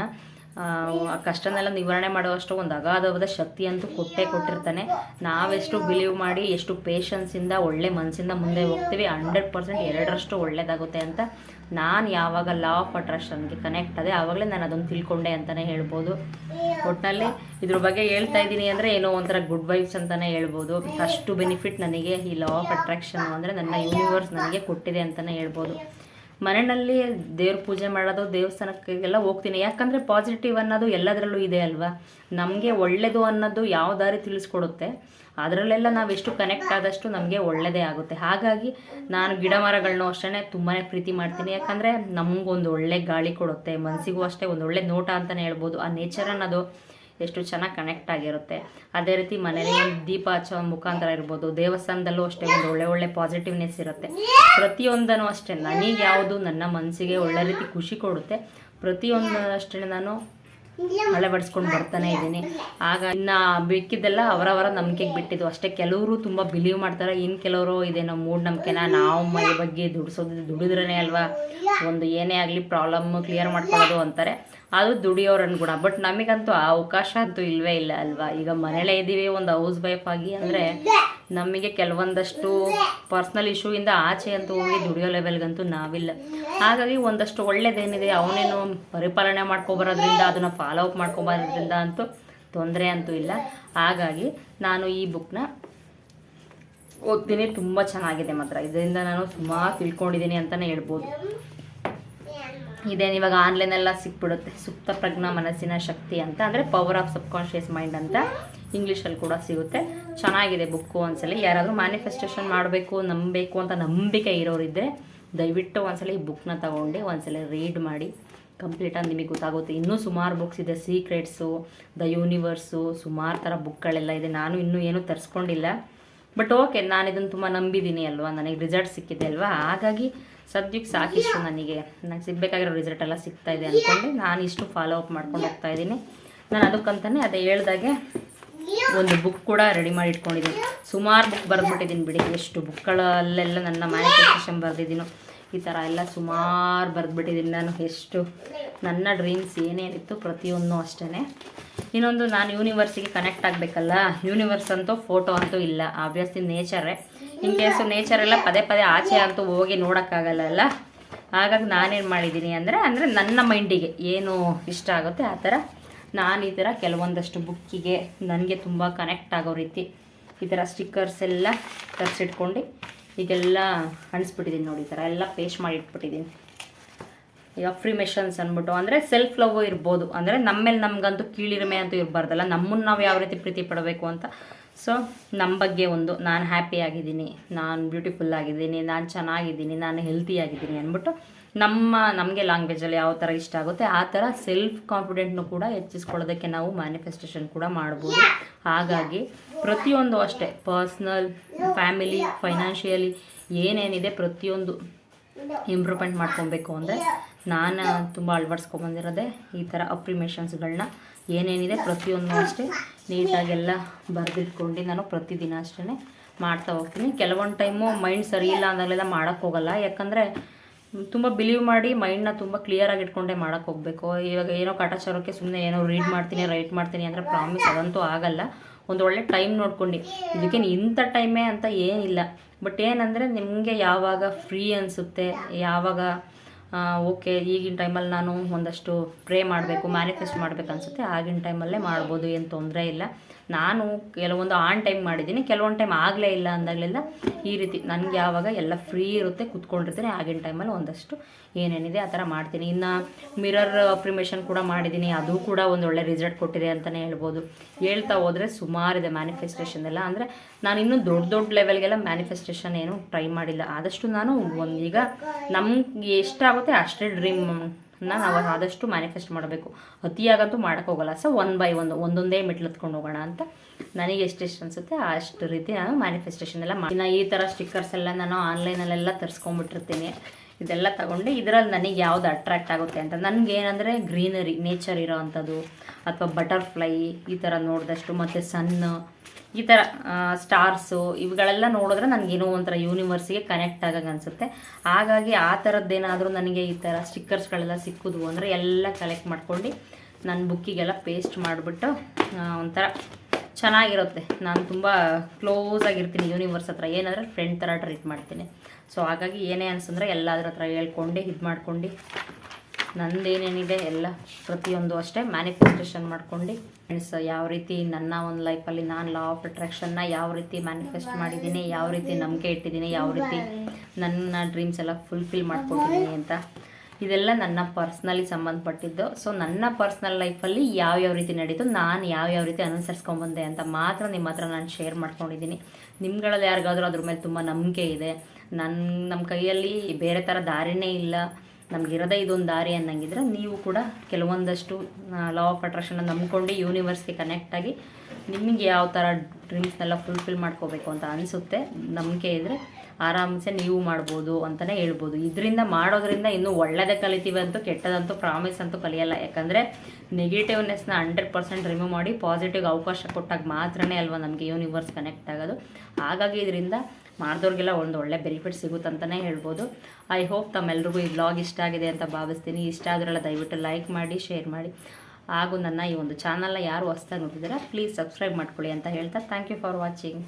ಆ ಕಷ್ಟನೆಲ್ಲ ನಿವಾರಣೆ ಮಾಡುವಷ್ಟು ಒಂದು ಅಗಾಧವಾದ ಶಕ್ತಿ ಅಂತೂ ಕೊಟ್ಟೇ ಕೊಟ್ಟಿರ್ತಾನೆ. ನಾವೆಷ್ಟು ಬಿಲೀವ್ ಮಾಡಿ, ಎಷ್ಟು ಪೇಷನ್ಸಿಂದ ಒಳ್ಳೆ ಮನಸ್ಸಿಂದ ಮುಂದೆ ಹೋಗ್ತೀವಿ ಹಂಡ್ರೆಡ್ ಪರ್ಸೆಂಟ್ ಎರಡರಷ್ಟು ಒಳ್ಳೇದಾಗುತ್ತೆ ಅಂತ ನಾನು ಯಾವಾಗ ಲಾ ಆಫ್ ಅಟ್ರಾಕ್ಷನ್ಗೆ ಕನೆಕ್ಟ್ ಅದೇ ಆವಾಗಲೇ ನಾನು ಅದನ್ನು ತಿಳ್ಕೊಂಡೆ ಅಂತಲೇ ಹೇಳ್ಬೋದು. ಒಟ್ಟಿನಲ್ಲಿ ಇದ್ರ ಬಗ್ಗೆ ಹೇಳ್ತಾ ಇದ್ದೀನಿ ಅಂದರೆ ಏನೋ ಒಂಥರ ಗುಡ್ ವೈಬ್ಸ್ ಅಂತಲೇ ಹೇಳ್ಬೋದು. ಅಷ್ಟು ಬೆನಿಫಿಟ್ ನನಗೆ ಈ ಲಾ ಆಫ್ ಅಟ್ರಾಕ್ಷನ್ ಅಂದರೆ ನನ್ನ ಯೂನಿವರ್ಸ್ ನನಗೆ ಕೊಟ್ಟಿದೆ ಅಂತಲೇ ಹೇಳ್ಬೋದು. ಮನೆಯಲ್ಲಿ ದೇವ್ರ ಪೂಜೆ ಮಾಡೋದು, ದೇವಸ್ಥಾನಕ್ಕೆಲ್ಲ ಹೋಗ್ತೀನಿ. ಯಾಕಂದರೆ ಪಾಸಿಟಿವ್ ಅನ್ನೋದು ಎಲ್ಲದರಲ್ಲೂ ಇದೆ ಅಲ್ವಾ? ನಮಗೆ ಒಳ್ಳೆಯದು ಅನ್ನೋದು ಯಾವ ದಾರಿ ತಿಳಿಸ್ಕೊಡುತ್ತೆ? ಅದರಲ್ಲೆಲ್ಲ ನಾವು ಎಷ್ಟು ಕನೆಕ್ಟ್ ಆದಷ್ಟು ನಮಗೆ ಒಳ್ಳೆಯದೇ ಆಗುತ್ತೆ. ಹಾಗಾಗಿ ನಾನು ಗಿಡ ಮರಗಳನ್ನೂ ಅಷ್ಟೇ ತುಂಬಾ ಪ್ರೀತಿ ಮಾಡ್ತೀನಿ. ಯಾಕಂದರೆ ನಮಗೊಂದು ಒಳ್ಳೆ ಗಾಳಿ ಕೊಡುತ್ತೆ ಮನಸ್ಸಿಗೂ ಅಷ್ಟೇ ಒಂದು ಒಳ್ಳೆ ನೋಟ ಅಂತಲೇ ಹೇಳ್ಬೋದು. ಆ ನೇಚರ್ ಅನ್ನೋದು ಎಷ್ಟು ಚೆನ್ನಾಗಿ ಕನೆಕ್ಟ್ ಆಗಿರುತ್ತೆ. ಅದೇ ರೀತಿ ಮನೇಲಿ ಒಂದು ದೀಪ ಹಚ್ಚೋ ಮುಖಾಂತರ ಇರ್ಬೋದು, ದೇವಸ್ಥಾನದಲ್ಲೂ ಅಷ್ಟೇ ಒಂದು ಒಳ್ಳೆ ಒಳ್ಳೆ ಪಾಸಿಟಿವ್ನೆಸ್ ಇರುತ್ತೆ. ಪ್ರತಿಯೊಂದನ್ನು ಅಷ್ಟೇ, ನನಗೆ ಯಾವುದು ನನ್ನ ಮನಸ್ಸಿಗೆ ಒಳ್ಳೆ ರೀತಿ ಖುಷಿ ಕೊಡುತ್ತೆ. ಪ್ರತಿಯೊಂದು ಅಷ್ಟೇ ನಾನು ಅಳವಡಿಸ್ಕೊಂಡು ಬರ್ತಾನೆ ಇದ್ದೀನಿ. ಆಗ ಇನ್ನು ಬಿಕ್ಕಿದ್ದೆಲ್ಲ ಅವರವರ ನಂಬಿಕೆಗೆ ಬಿಟ್ಟಿದ್ದು ಅಷ್ಟೇ ಕೆಲವರು ತುಂಬ ಬಿಲೀವ್ ಮಾಡ್ತಾರೆ. ಇನ್ನು ಕೆಲವರು ಇದೇನೋ ಮೂಢನಂಬಿಕೆನ ನಾವು ಮೈ ಬಗ್ಗೆ ದುಡಿಸೋದು ದುಡಿದ್ರೇ ಅಲ್ವಾ? ಒಂದು ಏನೇ ಆಗಲಿ ಪ್ರಾಬ್ಲಮ್ ಕ್ಲಿಯರ್ ಮಾಡ್ಕೊಳ್ಳೋದು ಅಂತಾರೆ. ಅದು ದುಡಿಯೋರ ಗುಣ ಬಟ್ ನಮಗಂತೂ ಆ ಅವಕಾಶ ಅಂತೂ ಇಲ್ವೇ ಇಲ್ಲ ಅಲ್ವಾ? ಈಗ ಮನೇಲೇ ಇದ್ದೀವಿ ಒಂದು ಹೌಸ್ ವೈಫ್ ಆಗಿ ಅಂದರೆ ನಮಗೆ ಕೆಲವೊಂದಷ್ಟು ಪರ್ಸ್ನಲ್ ಇಶ್ಯೂಯಿಂದ ಆಚೆ ಅಂತೂ ಹೋಗಿ ದುಡಿಯೋ ಲೆವೆಲ್ಗಂತೂ ನಾವಿಲ್ಲ. ಹಾಗಾಗಿ ಒಂದಷ್ಟು ಒಳ್ಳೇದೇನಿದೆ, ಅವನೇನು ಪರಿಪಾಲನೆ ಮಾಡ್ಕೊಬರೋದ್ರಿಂದ ಅದನ್ನು ಫಾಲೋ ಅಪ್ ಮಾಡ್ಕೊಬರೋದ್ರಿಂದ ಅಂತೂ ತೊಂದರೆ ಅಂತೂ ಇಲ್ಲ. ಹಾಗಾಗಿ ನಾನು ಈ ಬುಕ್ನ ಓದ್ತೀನಿ, ತುಂಬ ಚೆನ್ನಾಗಿದೆ ಮಾತ್ರ. ಇದರಿಂದ ನಾನು ಸುಮಾರು ತಿಳ್ಕೊಂಡಿದ್ದೀನಿ ಅಂತಲೇ ಹೇಳ್ಬೋದು. ಇದೇನು ಇವಾಗ ಆನ್ಲೈನೆಲ್ಲ ಸಿಕ್ಬಿಡುತ್ತೆ. ಸುಪ್ತ ಪ್ರಜ್ಞಾ ಮನಸ್ಸಿನ ಶಕ್ತಿ ಅಂತ. ಅಂದರೆ ಪವರ್ ಆಫ್ ಸಬ್ಕಾನ್ಷಿಯಸ್ ಮೈಂಡ್ ಅಂತ ಇಂಗ್ಲೀಷಲ್ಲಿ ಕೂಡ ಸಿಗುತ್ತೆ. ಚೆನ್ನಾಗಿದೆ ಬುಕ್ಕು ಒಂದ್ಸಲ. ಯಾರಾದರೂ ಮ್ಯಾನಿಫೆಸ್ಟೇಷನ್ ಮಾಡಬೇಕು, ನಂಬಬೇಕು ಅಂತ ನಂಬಿಕೆ ಇರೋರಿದ್ದರೆ ದಯವಿಟ್ಟು ಒಂದ್ಸಲ ಈ ಬುಕ್ನ ತಗೊಂಡು ಒಂದ್ಸಲ ರೀಡ್ ಮಾಡಿ. ಕಂಪ್ಲೀಟಾಗಿ ನಿಮಗೆ ಗೊತ್ತಾಗುತ್ತೆ. ಇನ್ನೂ ಸುಮಾರು ಬುಕ್ಸ್ ಇದೆ. ಸೀಕ್ರೆಟ್ಸು ದ ಯೂನಿವರ್ಸು ಸುಮಾರು ಥರ ಬುಕ್ಗಳೆಲ್ಲ ಇದೆ. ನಾನು ಇನ್ನೂ ಏನೂ ತರಿಸ್ಕೊಂಡಿಲ್ಲ. ಬಟ್ ಓಕೆ ನಾನು ಇದನ್ನು ತುಂಬ ನಂಬಿದ್ದೀನಿ ಅಲ್ವಾ? ನನಗೆ ರಿಸಲ್ಟ್ ಸಿಕ್ಕಿದೆ ಅಲ್ವಾ? ಹಾಗಾಗಿ ಸದ್ಯಕ್ಕೆ ಸಾಕಿಷ್ಟು ನನಗೆ. ನನಗೆ ಸಿಗಬೇಕಾಗಿರೋ ರಿಸಲ್ಟ್ ಎಲ್ಲ ಸಿಗ್ತಾ ಇದೆ ಅಂದ್ಕೊಂಡು ನಾನು ಇಷ್ಟು ಫಾಲೋ ಅಪ್ ಮಾಡ್ಕೊಂಡು ಹೋಗ್ತಾ ಇದ್ದೀನಿ. ನಾನು ಅದಕ್ಕಂತಲೇ ಅದೇ ಹೇಳ್ದಾಗೆ ಒಂದು ಬುಕ್ ಕೂಡ ರೆಡಿ ಮಾಡಿ ಇಟ್ಕೊಂಡಿದ್ದೀನಿ. ಸುಮಾರು ಬುಕ್ ಬರೆದ್ಬಿಟ್ಟಿದ್ದೀನಿ ಬಿಡಿ. ಎಷ್ಟು ಬುಕ್ಗಳಲ್ಲೆಲ್ಲ ನನ್ನ ಮ್ಯಾನಿಫೆಸ್ಟೇಷನ್ ಬರೆದಿದ್ದೀನೋ. ಈ ಥರ ಎಲ್ಲ ಸುಮಾರು ಬರೆದ್ಬಿಟ್ಟಿದ್ದೀನಿ ನಾನು ಎಷ್ಟು. ನನ್ನ ಡ್ರೀಮ್ಸ್ ಏನೇನಿತ್ತು ಪ್ರತಿಯೊಂದು ಅಷ್ಟೇ ಇನ್ನೊಂದು ನಾನು ಯೂನಿವರ್ಸಿಗೆ ಕನೆಕ್ಟ್ ಆಗಬೇಕಲ್ಲ. ಯೂನಿವರ್ಸ್ ಅಂತೂ ಫೋಟೋ ಅಂತೂ ಇಲ್ಲ. ಆಬ್ವಿಯಸ್ಲಿ ನೇಚರೇ ಇನ್ ಕೇಸು ನೇಚರ್ ಎಲ್ಲ ಪದೇ ಪದೇ ಆಚೆ ಅಂತೂ ಹೋಗಿ ನೋಡೋಕ್ಕಾಗಲ್ಲ ಅಲ್ಲ? ಹಾಗಾಗಿ ನಾನೇನು ಮಾಡಿದ್ದೀನಿ ಅಂದರೆ ಅಂದರೆ ನನ್ನ ಮೈಂಡಿಗೆ ಏನು ಇಷ್ಟ ಆಗುತ್ತೆ ಆ ಥರ ನಾನು ಈ ಥರ ಕೆಲವೊಂದಷ್ಟು ಬುಕ್ಕಿಗೆ ನನಗೆ ತುಂಬ ಕನೆಕ್ಟ್ ಆಗೋ ರೀತಿ ಈ ಥರ ಸ್ಟಿಕ್ಕರ್ಸ್ ಎಲ್ಲ ತರಿಸಿಟ್ಕೊಂಡು ಈಗೆಲ್ಲ ಅಣಿಸ್ಬಿಟ್ಟಿದ್ದೀನಿ ನೋಡಿ ಈ ಥರ. ಎಲ್ಲ ಪೇಸ್ಟ್ ಮಾಡಿ ಇಟ್ಬಿಟ್ಟಿದ್ದೀನಿ ಈ ಅಫ್ರಿಮೇಷನ್ಸ್ ಅಂದ್ಬಿಟ್ಟು, ಅಂದರೆ ಸೆಲ್ಫ್ ಲವ್ ಇರ್ಬೋದು. ಅಂದರೆ ನಮ್ಮೇಲೆ ನಮಗಂತೂ ಕೀಳಿರಿಮೆ ಅಂತೂ ಇರಬಾರ್ದಲ್ಲ. ನಮ್ಮನ್ನು ನಾವು ಯಾವ ರೀತಿ ಪ್ರೀತಿ ಪಡಬೇಕು ಅಂತ. ಸೊ ನಮ್ಮ ಬಗ್ಗೆ ಒಂದು, ನಾನು ಹ್ಯಾಪಿ ಆಗಿದ್ದೀನಿ, ನಾನು ಬ್ಯೂಟಿಫುಲ್ ಆಗಿದ್ದೀನಿ, ನಾನು ಚೆನ್ನಾಗಿದ್ದೀನಿ, ನಾನು ಹೆಲ್ತಿ ಆಗಿದ್ದೀನಿ ಅಂದ್ಬಿಟ್ಟು ನಮ್ಮ, ನಮಗೆ ಲ್ಯಾಂಗ್ವೇಜಲ್ಲಿ ಯಾವ ಥರ ಇಷ್ಟ ಆಗುತ್ತೆ, ಆ ಥರ ಸೆಲ್ಫ್ ಕಾನ್ಫಿಡೆಂಟ್ನು ಕೂಡ ಹೆಚ್ಚಿಸ್ಕೊಳ್ಳೋದಕ್ಕೆ ನಾವು ಮ್ಯಾನಿಫೆಸ್ಟೇಷನ್ ಕೂಡ ಮಾಡ್ಬೋದು. ಹಾಗಾಗಿ ಪ್ರತಿಯೊಂದು ಅಷ್ಟೇ ಪರ್ಸ್ನಲ್ ಫ್ಯಾಮಿಲಿ ಫೈನಾನ್ಷಿಯಲಿ ಏನೇನಿದೆ ಪ್ರತಿಯೊಂದು ಇಂಪ್ರೂವ್ಮೆಂಟ್ ಮಾಡ್ಕೊಬೇಕು ಅಂದರೆ ನಾನು ತುಂಬ ಅಳವಡಿಸ್ಕೊಂಬಂದಿರೋದೆ ಈ ಥರ ಅಪ್ರಿಮೇಷನ್ಸ್ಗಳನ್ನ ಏನೇನಿದೆ ಪ್ರತಿಯೊಂದು ಅಷ್ಟೇ ನೀಟಾಗೆಲ್ಲ ಬರೆದಿಟ್ಕೊಂಡು ನಾನು ಪ್ರತಿದಿನ ಅಷ್ಟೇ ಮಾಡ್ತಾ ಹೋಗ್ತೀನಿ. ಕೆಲವೊಂದು ಟೈಮು ಮೈಂಡ್ ಸರಿ ಇಲ್ಲ ಅಂದಾಗಲೆಲ್ಲ ಮಾಡೋಕ್ಕೋಗಲ್ಲ ಯಾಕಂದರೆ ತುಂಬ ಬಿಲೀವ್ ಮಾಡಿ ಮೈಂಡ್ನ ತುಂಬ ಕ್ಲಿಯರಾಗಿ ಇಟ್ಕೊಂಡೆ ಮಾಡೋಕ್ಕೆ ಹೋಗಬೇಕು. ಇವಾಗ ಏನೋ ಕಾಟಾಚಾರಕ್ಕೆ ಸುಮ್ಮನೆ ಏನೋ ರೀಡ್ ಮಾಡ್ತೀನಿ ರೈಟ್ ಮಾಡ್ತೀನಿ ಅಂದರೆ ಪ್ರಾಮಿಸ್ ಅದಂತೂ ಆಗಲ್ಲ. ಒಂದು ಒಳ್ಳೆ ಟೈಮ್ ನೋಡ್ಕೊಂಡು ಇದಕ್ಕೆ ಇಂಥ ಟೈಮೇ ಅಂತ ಏನಿಲ್ಲ. ಬಟ್ ಏನಂದರೆ ನಿಮಗೆ ಯಾವಾಗ ಫ್ರೀ ಅನಿಸುತ್ತೆ, ಯಾವಾಗ ಓಕೆ ಈಗಿನ ಟೈಮಲ್ಲಿ ನಾನು ಒಂದಷ್ಟು ಪ್ರೇ ಮಾಡಬೇಕು ಮ್ಯಾನಿಫೆಸ್ಟ್ ಮಾಡಬೇಕು ಅನಿಸುತ್ತೆ, ಆಗಿನ ಟೈಮಲ್ಲೇ ಮಾಡ್ಬೋದು, ಏನು ತೊಂದರೆ ಇಲ್ಲ. ನಾನು ಕೆಲವೊಂದು ಆನ್ ಟೈಮ್ ಮಾಡಿದ್ದೀನಿ, ಕೆಲವೊಂದು ಟೈಮ್ ಆಗಲೇ ಇಲ್ಲ ಅಂದಾಗಲೆಲ್ಲ ಈ ರೀತಿ ನನಗೆ ಯಾವಾಗ ಎಲ್ಲ ಫ್ರೀ ಇರುತ್ತೆ ಕುತ್ಕೊಂಡಿರ್ತೀನಿ, ಆಗಿನ ಟೈಮಲ್ಲಿ ಒಂದಷ್ಟು ಏನೇನಿದೆ ಆ ಥರ ಮಾಡ್ತೀನಿ. ಇನ್ನು ಮಿರರ್ ಅಪ್ರಿಮೇಷನ್ ಕೂಡ ಮಾಡಿದ್ದೀನಿ, ಅದು ಕೂಡ ಒಂದು ಒಳ್ಳೆ ರಿಸಲ್ಟ್ ಕೊಟ್ಟಿದೆ ಅಂತಲೇ ಹೇಳ್ಬೋದು. ಹೇಳ್ತಾ ಹೋದರೆ ಸುಮಾರಿದೆ ಮ್ಯಾನಿಫೆಸ್ಟೇಷನ್ ಎಲ್ಲ. ಅಂದರೆ ನಾನು ಇನ್ನೂ ದೊಡ್ಡ ದೊಡ್ಡ ಲೆವೆಲ್ಗೆಲ್ಲ ಮ್ಯಾನಿಫೆಸ್ಟೇಷನ್ ಏನು ಟ್ರೈ ಮಾಡಿಲ್ಲ. ಆದಷ್ಟು ನಾನು ಒಂದು ಈಗ ನಮ್ಗೆ ಎಷ್ಟಾಗುತ್ತೆ ಅಷ್ಟೇ ಡ್ರೀಮ್ ನಾವು ಆದಷ್ಟು ಮ್ಯಾನಿಫೆಸ್ಟ್ ಮಾಡಬೇಕು. ಅತಿಯಾಗಂತೂ ಮಾಡೋಕ್ಕೋಗಲ್ಲ ಸೊ ಒನ್ ಬೈ ಒಂದು ಒಂದೊಂದೇ ಮೆಟ್ಲು ಹತ್ಕೊಂಡು ಹೋಗೋಣ ಅಂತ ನನಗೆ ಎಷ್ಟೆಷ್ಟು ಅನಿಸುತ್ತೆ ಅಷ್ಟು ರೀತಿ ನಾನು ಮ್ಯಾನಿಫೆಸ್ಟೇಷನ್ ಎಲ್ಲ ಮಾಡಿ ಈ ಥರ ಸ್ಟಿಕ್ಕರ್ಸ್ ಎಲ್ಲ ನಾನು ಆನ್ಲೈನಲ್ಲೆಲ್ಲ ತರಿಸ್ಕೊಂಬಿಟ್ಟಿರ್ತೀನಿ ಇದೆಲ್ಲ ತಗೊಂಡು ಇದರಲ್ಲಿ ನನಗೆ ಯಾವ್ದು ಅಟ್ರಾಕ್ಟ್ ಆಗುತ್ತೆ ಅಂತ. ನನಗೆ ಏನಂದರೆ ಗ್ರೀನರಿ ನೇಚರ್ ಇರೋ ಅಂಥದ್ದು. ಅಥವಾ ಬಟರ್ಫ್ಲೈ ಈ ಥರ ನೋಡಿದಷ್ಟು. ಮತ್ತು ಸನ್ನು ಈ ಥರ ಸ್ಟಾರ್ಸು ಇವುಗಳೆಲ್ಲ ನೋಡಿದ್ರೆ ನನಗೇನೋ ಒಂಥರ ಯೂನಿವರ್ಸಿಗೆ ಕನೆಕ್ಟ್ ಆಗಂಗೆ ಅನಿಸುತ್ತೆ. ಹಾಗಾಗಿ ಆ ಥರದ್ದೇನಾದರೂ ನನಗೆ ಈ ಥರ ಸ್ಟಿಕ್ಕರ್ಸ್ಗಳೆಲ್ಲ ಸಿಕ್ಕಿದ್ವು ಅಂದರೆ ಎಲ್ಲ ಕಲೆಕ್ಟ್ ಮಾಡ್ಕೊಂಡು ನನ್ನ ಬುಕ್ಕಿಗೆಲ್ಲ ಪೇಸ್ಟ್ ಮಾಡಿಬಿಟ್ಟು ಒಂಥರ ಚೆನ್ನಾಗಿರುತ್ತೆ. ನಾನು ತುಂಬ ಕ್ಲೋಸ್ ಆಗಿರ್ತೀನಿ ಯೂನಿವರ್ಸ್ ಹತ್ರ. ಏನಾದರೂ ಫ್ರೆಂಡ್ ಥರ ಟ್ರೀಟ್ ಮಾಡ್ತೀನಿ. ಸೊ ಹಾಗಾಗಿ ಏನೇ ಅನ್ಸಂದ್ರೆ ಎಲ್ಲಾದ್ರ ಹತ್ರ ಹೇಳ್ಕೊಂಡು ಇದು ಮಾಡ್ಕೊಂಡು ನಂದೇನೇನಿದೆ ಎಲ್ಲ ಪ್ರತಿಯೊಂದು ಅಷ್ಟೇ. ಮ್ಯಾನಿಫೆಸ್ಟೇಷನ್ ಮಾಡ್ಕೊಂಡು ಫ್ರೆಂಡ್ಸ್ ಯಾವ ರೀತಿ ನನ್ನ ಒಂದು ಲೈಫಲ್ಲಿ ನಾನು ಲಾ ಆಫ್ ಅಟ್ರಾಕ್ಷನ್ನ ಯಾವ ರೀತಿ ಮ್ಯಾನಿಫೆಸ್ಟ್ ಮಾಡಿದ್ದೀನಿ, ಯಾವ ರೀತಿ ನಂಬಿಕೆ ಇಟ್ಟಿದ್ದೀನಿ, ಯಾವ ರೀತಿ ನನ್ನ ಡ್ರೀಮ್ಸ್ ಎಲ್ಲ ಫುಲ್ಫಿಲ್ ಮಾಡ್ಕೊಂಡಿದ್ದೀನಿ ಅಂತ. ಇದೆಲ್ಲ ನನ್ನ ಪರ್ಸ್ನಲಿ ಸಂಬಂಧಪಟ್ಟಿದ್ದು. ಸೊ ನನ್ನ ಪರ್ಸ್ನಲ್ ಲೈಫಲ್ಲಿ ಯಾವ್ಯಾವ ರೀತಿ ನಡೀತು, ನಾನು ಯಾವ್ಯಾವ ರೀತಿ ಅನುಸರಿಸ್ಕೊಂಬಂದೆ ಅಂತ ಮಾತ್ರ ನಿಮ್ಮ ಹತ್ರ ನಾನು ಶೇರ್ ಮಾಡ್ಕೊಂಡಿದ್ದೀನಿ. ನಿಮ್ಗಳಲ್ಲಿ ಯಾರಿಗಾದ್ರೂ ಅದ್ರ ಮೇಲೆ ತುಂಬ ನಂಬಿಕೆ ಇದೆ. ನನ್ನ ನಮ್ಮ ಕೈಯಲ್ಲಿ ಬೇರೆ ಥರ ದಾರಿನೇ ಇಲ್ಲ. ನಮಗಿರೋದೇ ಇದೊಂದು ದಾರಿ ಅನ್ನಂಗಿದ್ರೆ ನೀವು ಕೂಡ ಕೆಲವೊಂದಷ್ಟು ಲಾ ಆಫ್ ಅಟ್ರಾಕ್ಷನ್ನ ನಂಬ್ಕೊಂಡು ಯೂನಿವರ್ಸ್ಗೆ ಕನೆಕ್ಟ್ ಆಗಿ ನಿಮಗೆ ಯಾವ ಥರ ಡ್ರೀಮ್ಸ್ನೆಲ್ಲ ಫುಲ್ಫಿಲ್ ಮಾಡ್ಕೋಬೇಕು ಅಂತ ಅನಿಸುತ್ತೆ. ನಂಬಿಕೆ ಇದ್ದರೆ ಆರಾಮ್ಸೆ ನೀವು ಮಾಡ್ಬೋದು ಅಂತಲೇ ಹೇಳ್ಬೋದು. ಇದರಿಂದ ಮಾಡೋದ್ರಿಂದ ಇನ್ನೂ ಒಳ್ಳೆಯದೇ ಕಲಿತೀವಿ ಅಂತೂ ಕೆಟ್ಟದಂತೂ ಪ್ರಾಮಿಸ್ ಅಂತೂ ಕಲಿಯಲ್ಲ. ಯಾಕಂದರೆ ನೆಗೆಟಿವ್ನೆಸ್ನ ಹಂಡ್ರೆಡ್ ಪರ್ಸೆಂಟ್ ರಿಮೂವ್ ಮಾಡಿ ಪಾಸಿಟಿವ್ ಅವಕಾಶ ಕೊಟ್ಟಾಗ ಮಾತ್ರನೇ ಅಲ್ವಾ ನಮಗೆ ಯೂನಿವರ್ಸ್ ಕನೆಕ್ಟ್ ಆಗೋದು. ಹಾಗಾಗಿ ಇದರಿಂದ ಮಾಡಿದವ್ರಿಗೆಲ್ಲ ಒಂದು ಒಳ್ಳೆ ಬೆನಿಫಿಟ್ ಸಿಗುತ್ತಂತಲೇ ಹೇಳ್ಬೋದು. ಐ ಹೋಪ್ ತಮ್ಮೆಲ್ರಿಗೂ ಈ ಬ್ಲಾಗ್ ಇಷ್ಟ ಆಗಿದೆ ಅಂತ ಭಾವಿಸ್ತೀನಿ. ಇಷ್ಟ ಆದ್ರೆಲ್ಲ ದಯವಿಟ್ಟು ಲೈಕ್ ಮಾಡಿ ಶೇರ್ ಮಾಡಿ. ಹಾಗೂ ನನ್ನ ಈ ಒಂದು ಚಾನಲ್ನ ಯಾರು ಹೊಸ್ದಾಗಿ ನೋಡ್ತಿದ್ದೀರಾ ಪ್ಲೀಸ್ ಸಬ್ಸ್ಕ್ರೈಬ್ ಮಾಡ್ಕೊಳ್ಳಿ ಅಂತ ಹೇಳ್ತಾ ಥ್ಯಾಂಕ್ ಯು ಫಾರ್ ವಾಚಿಂಗ್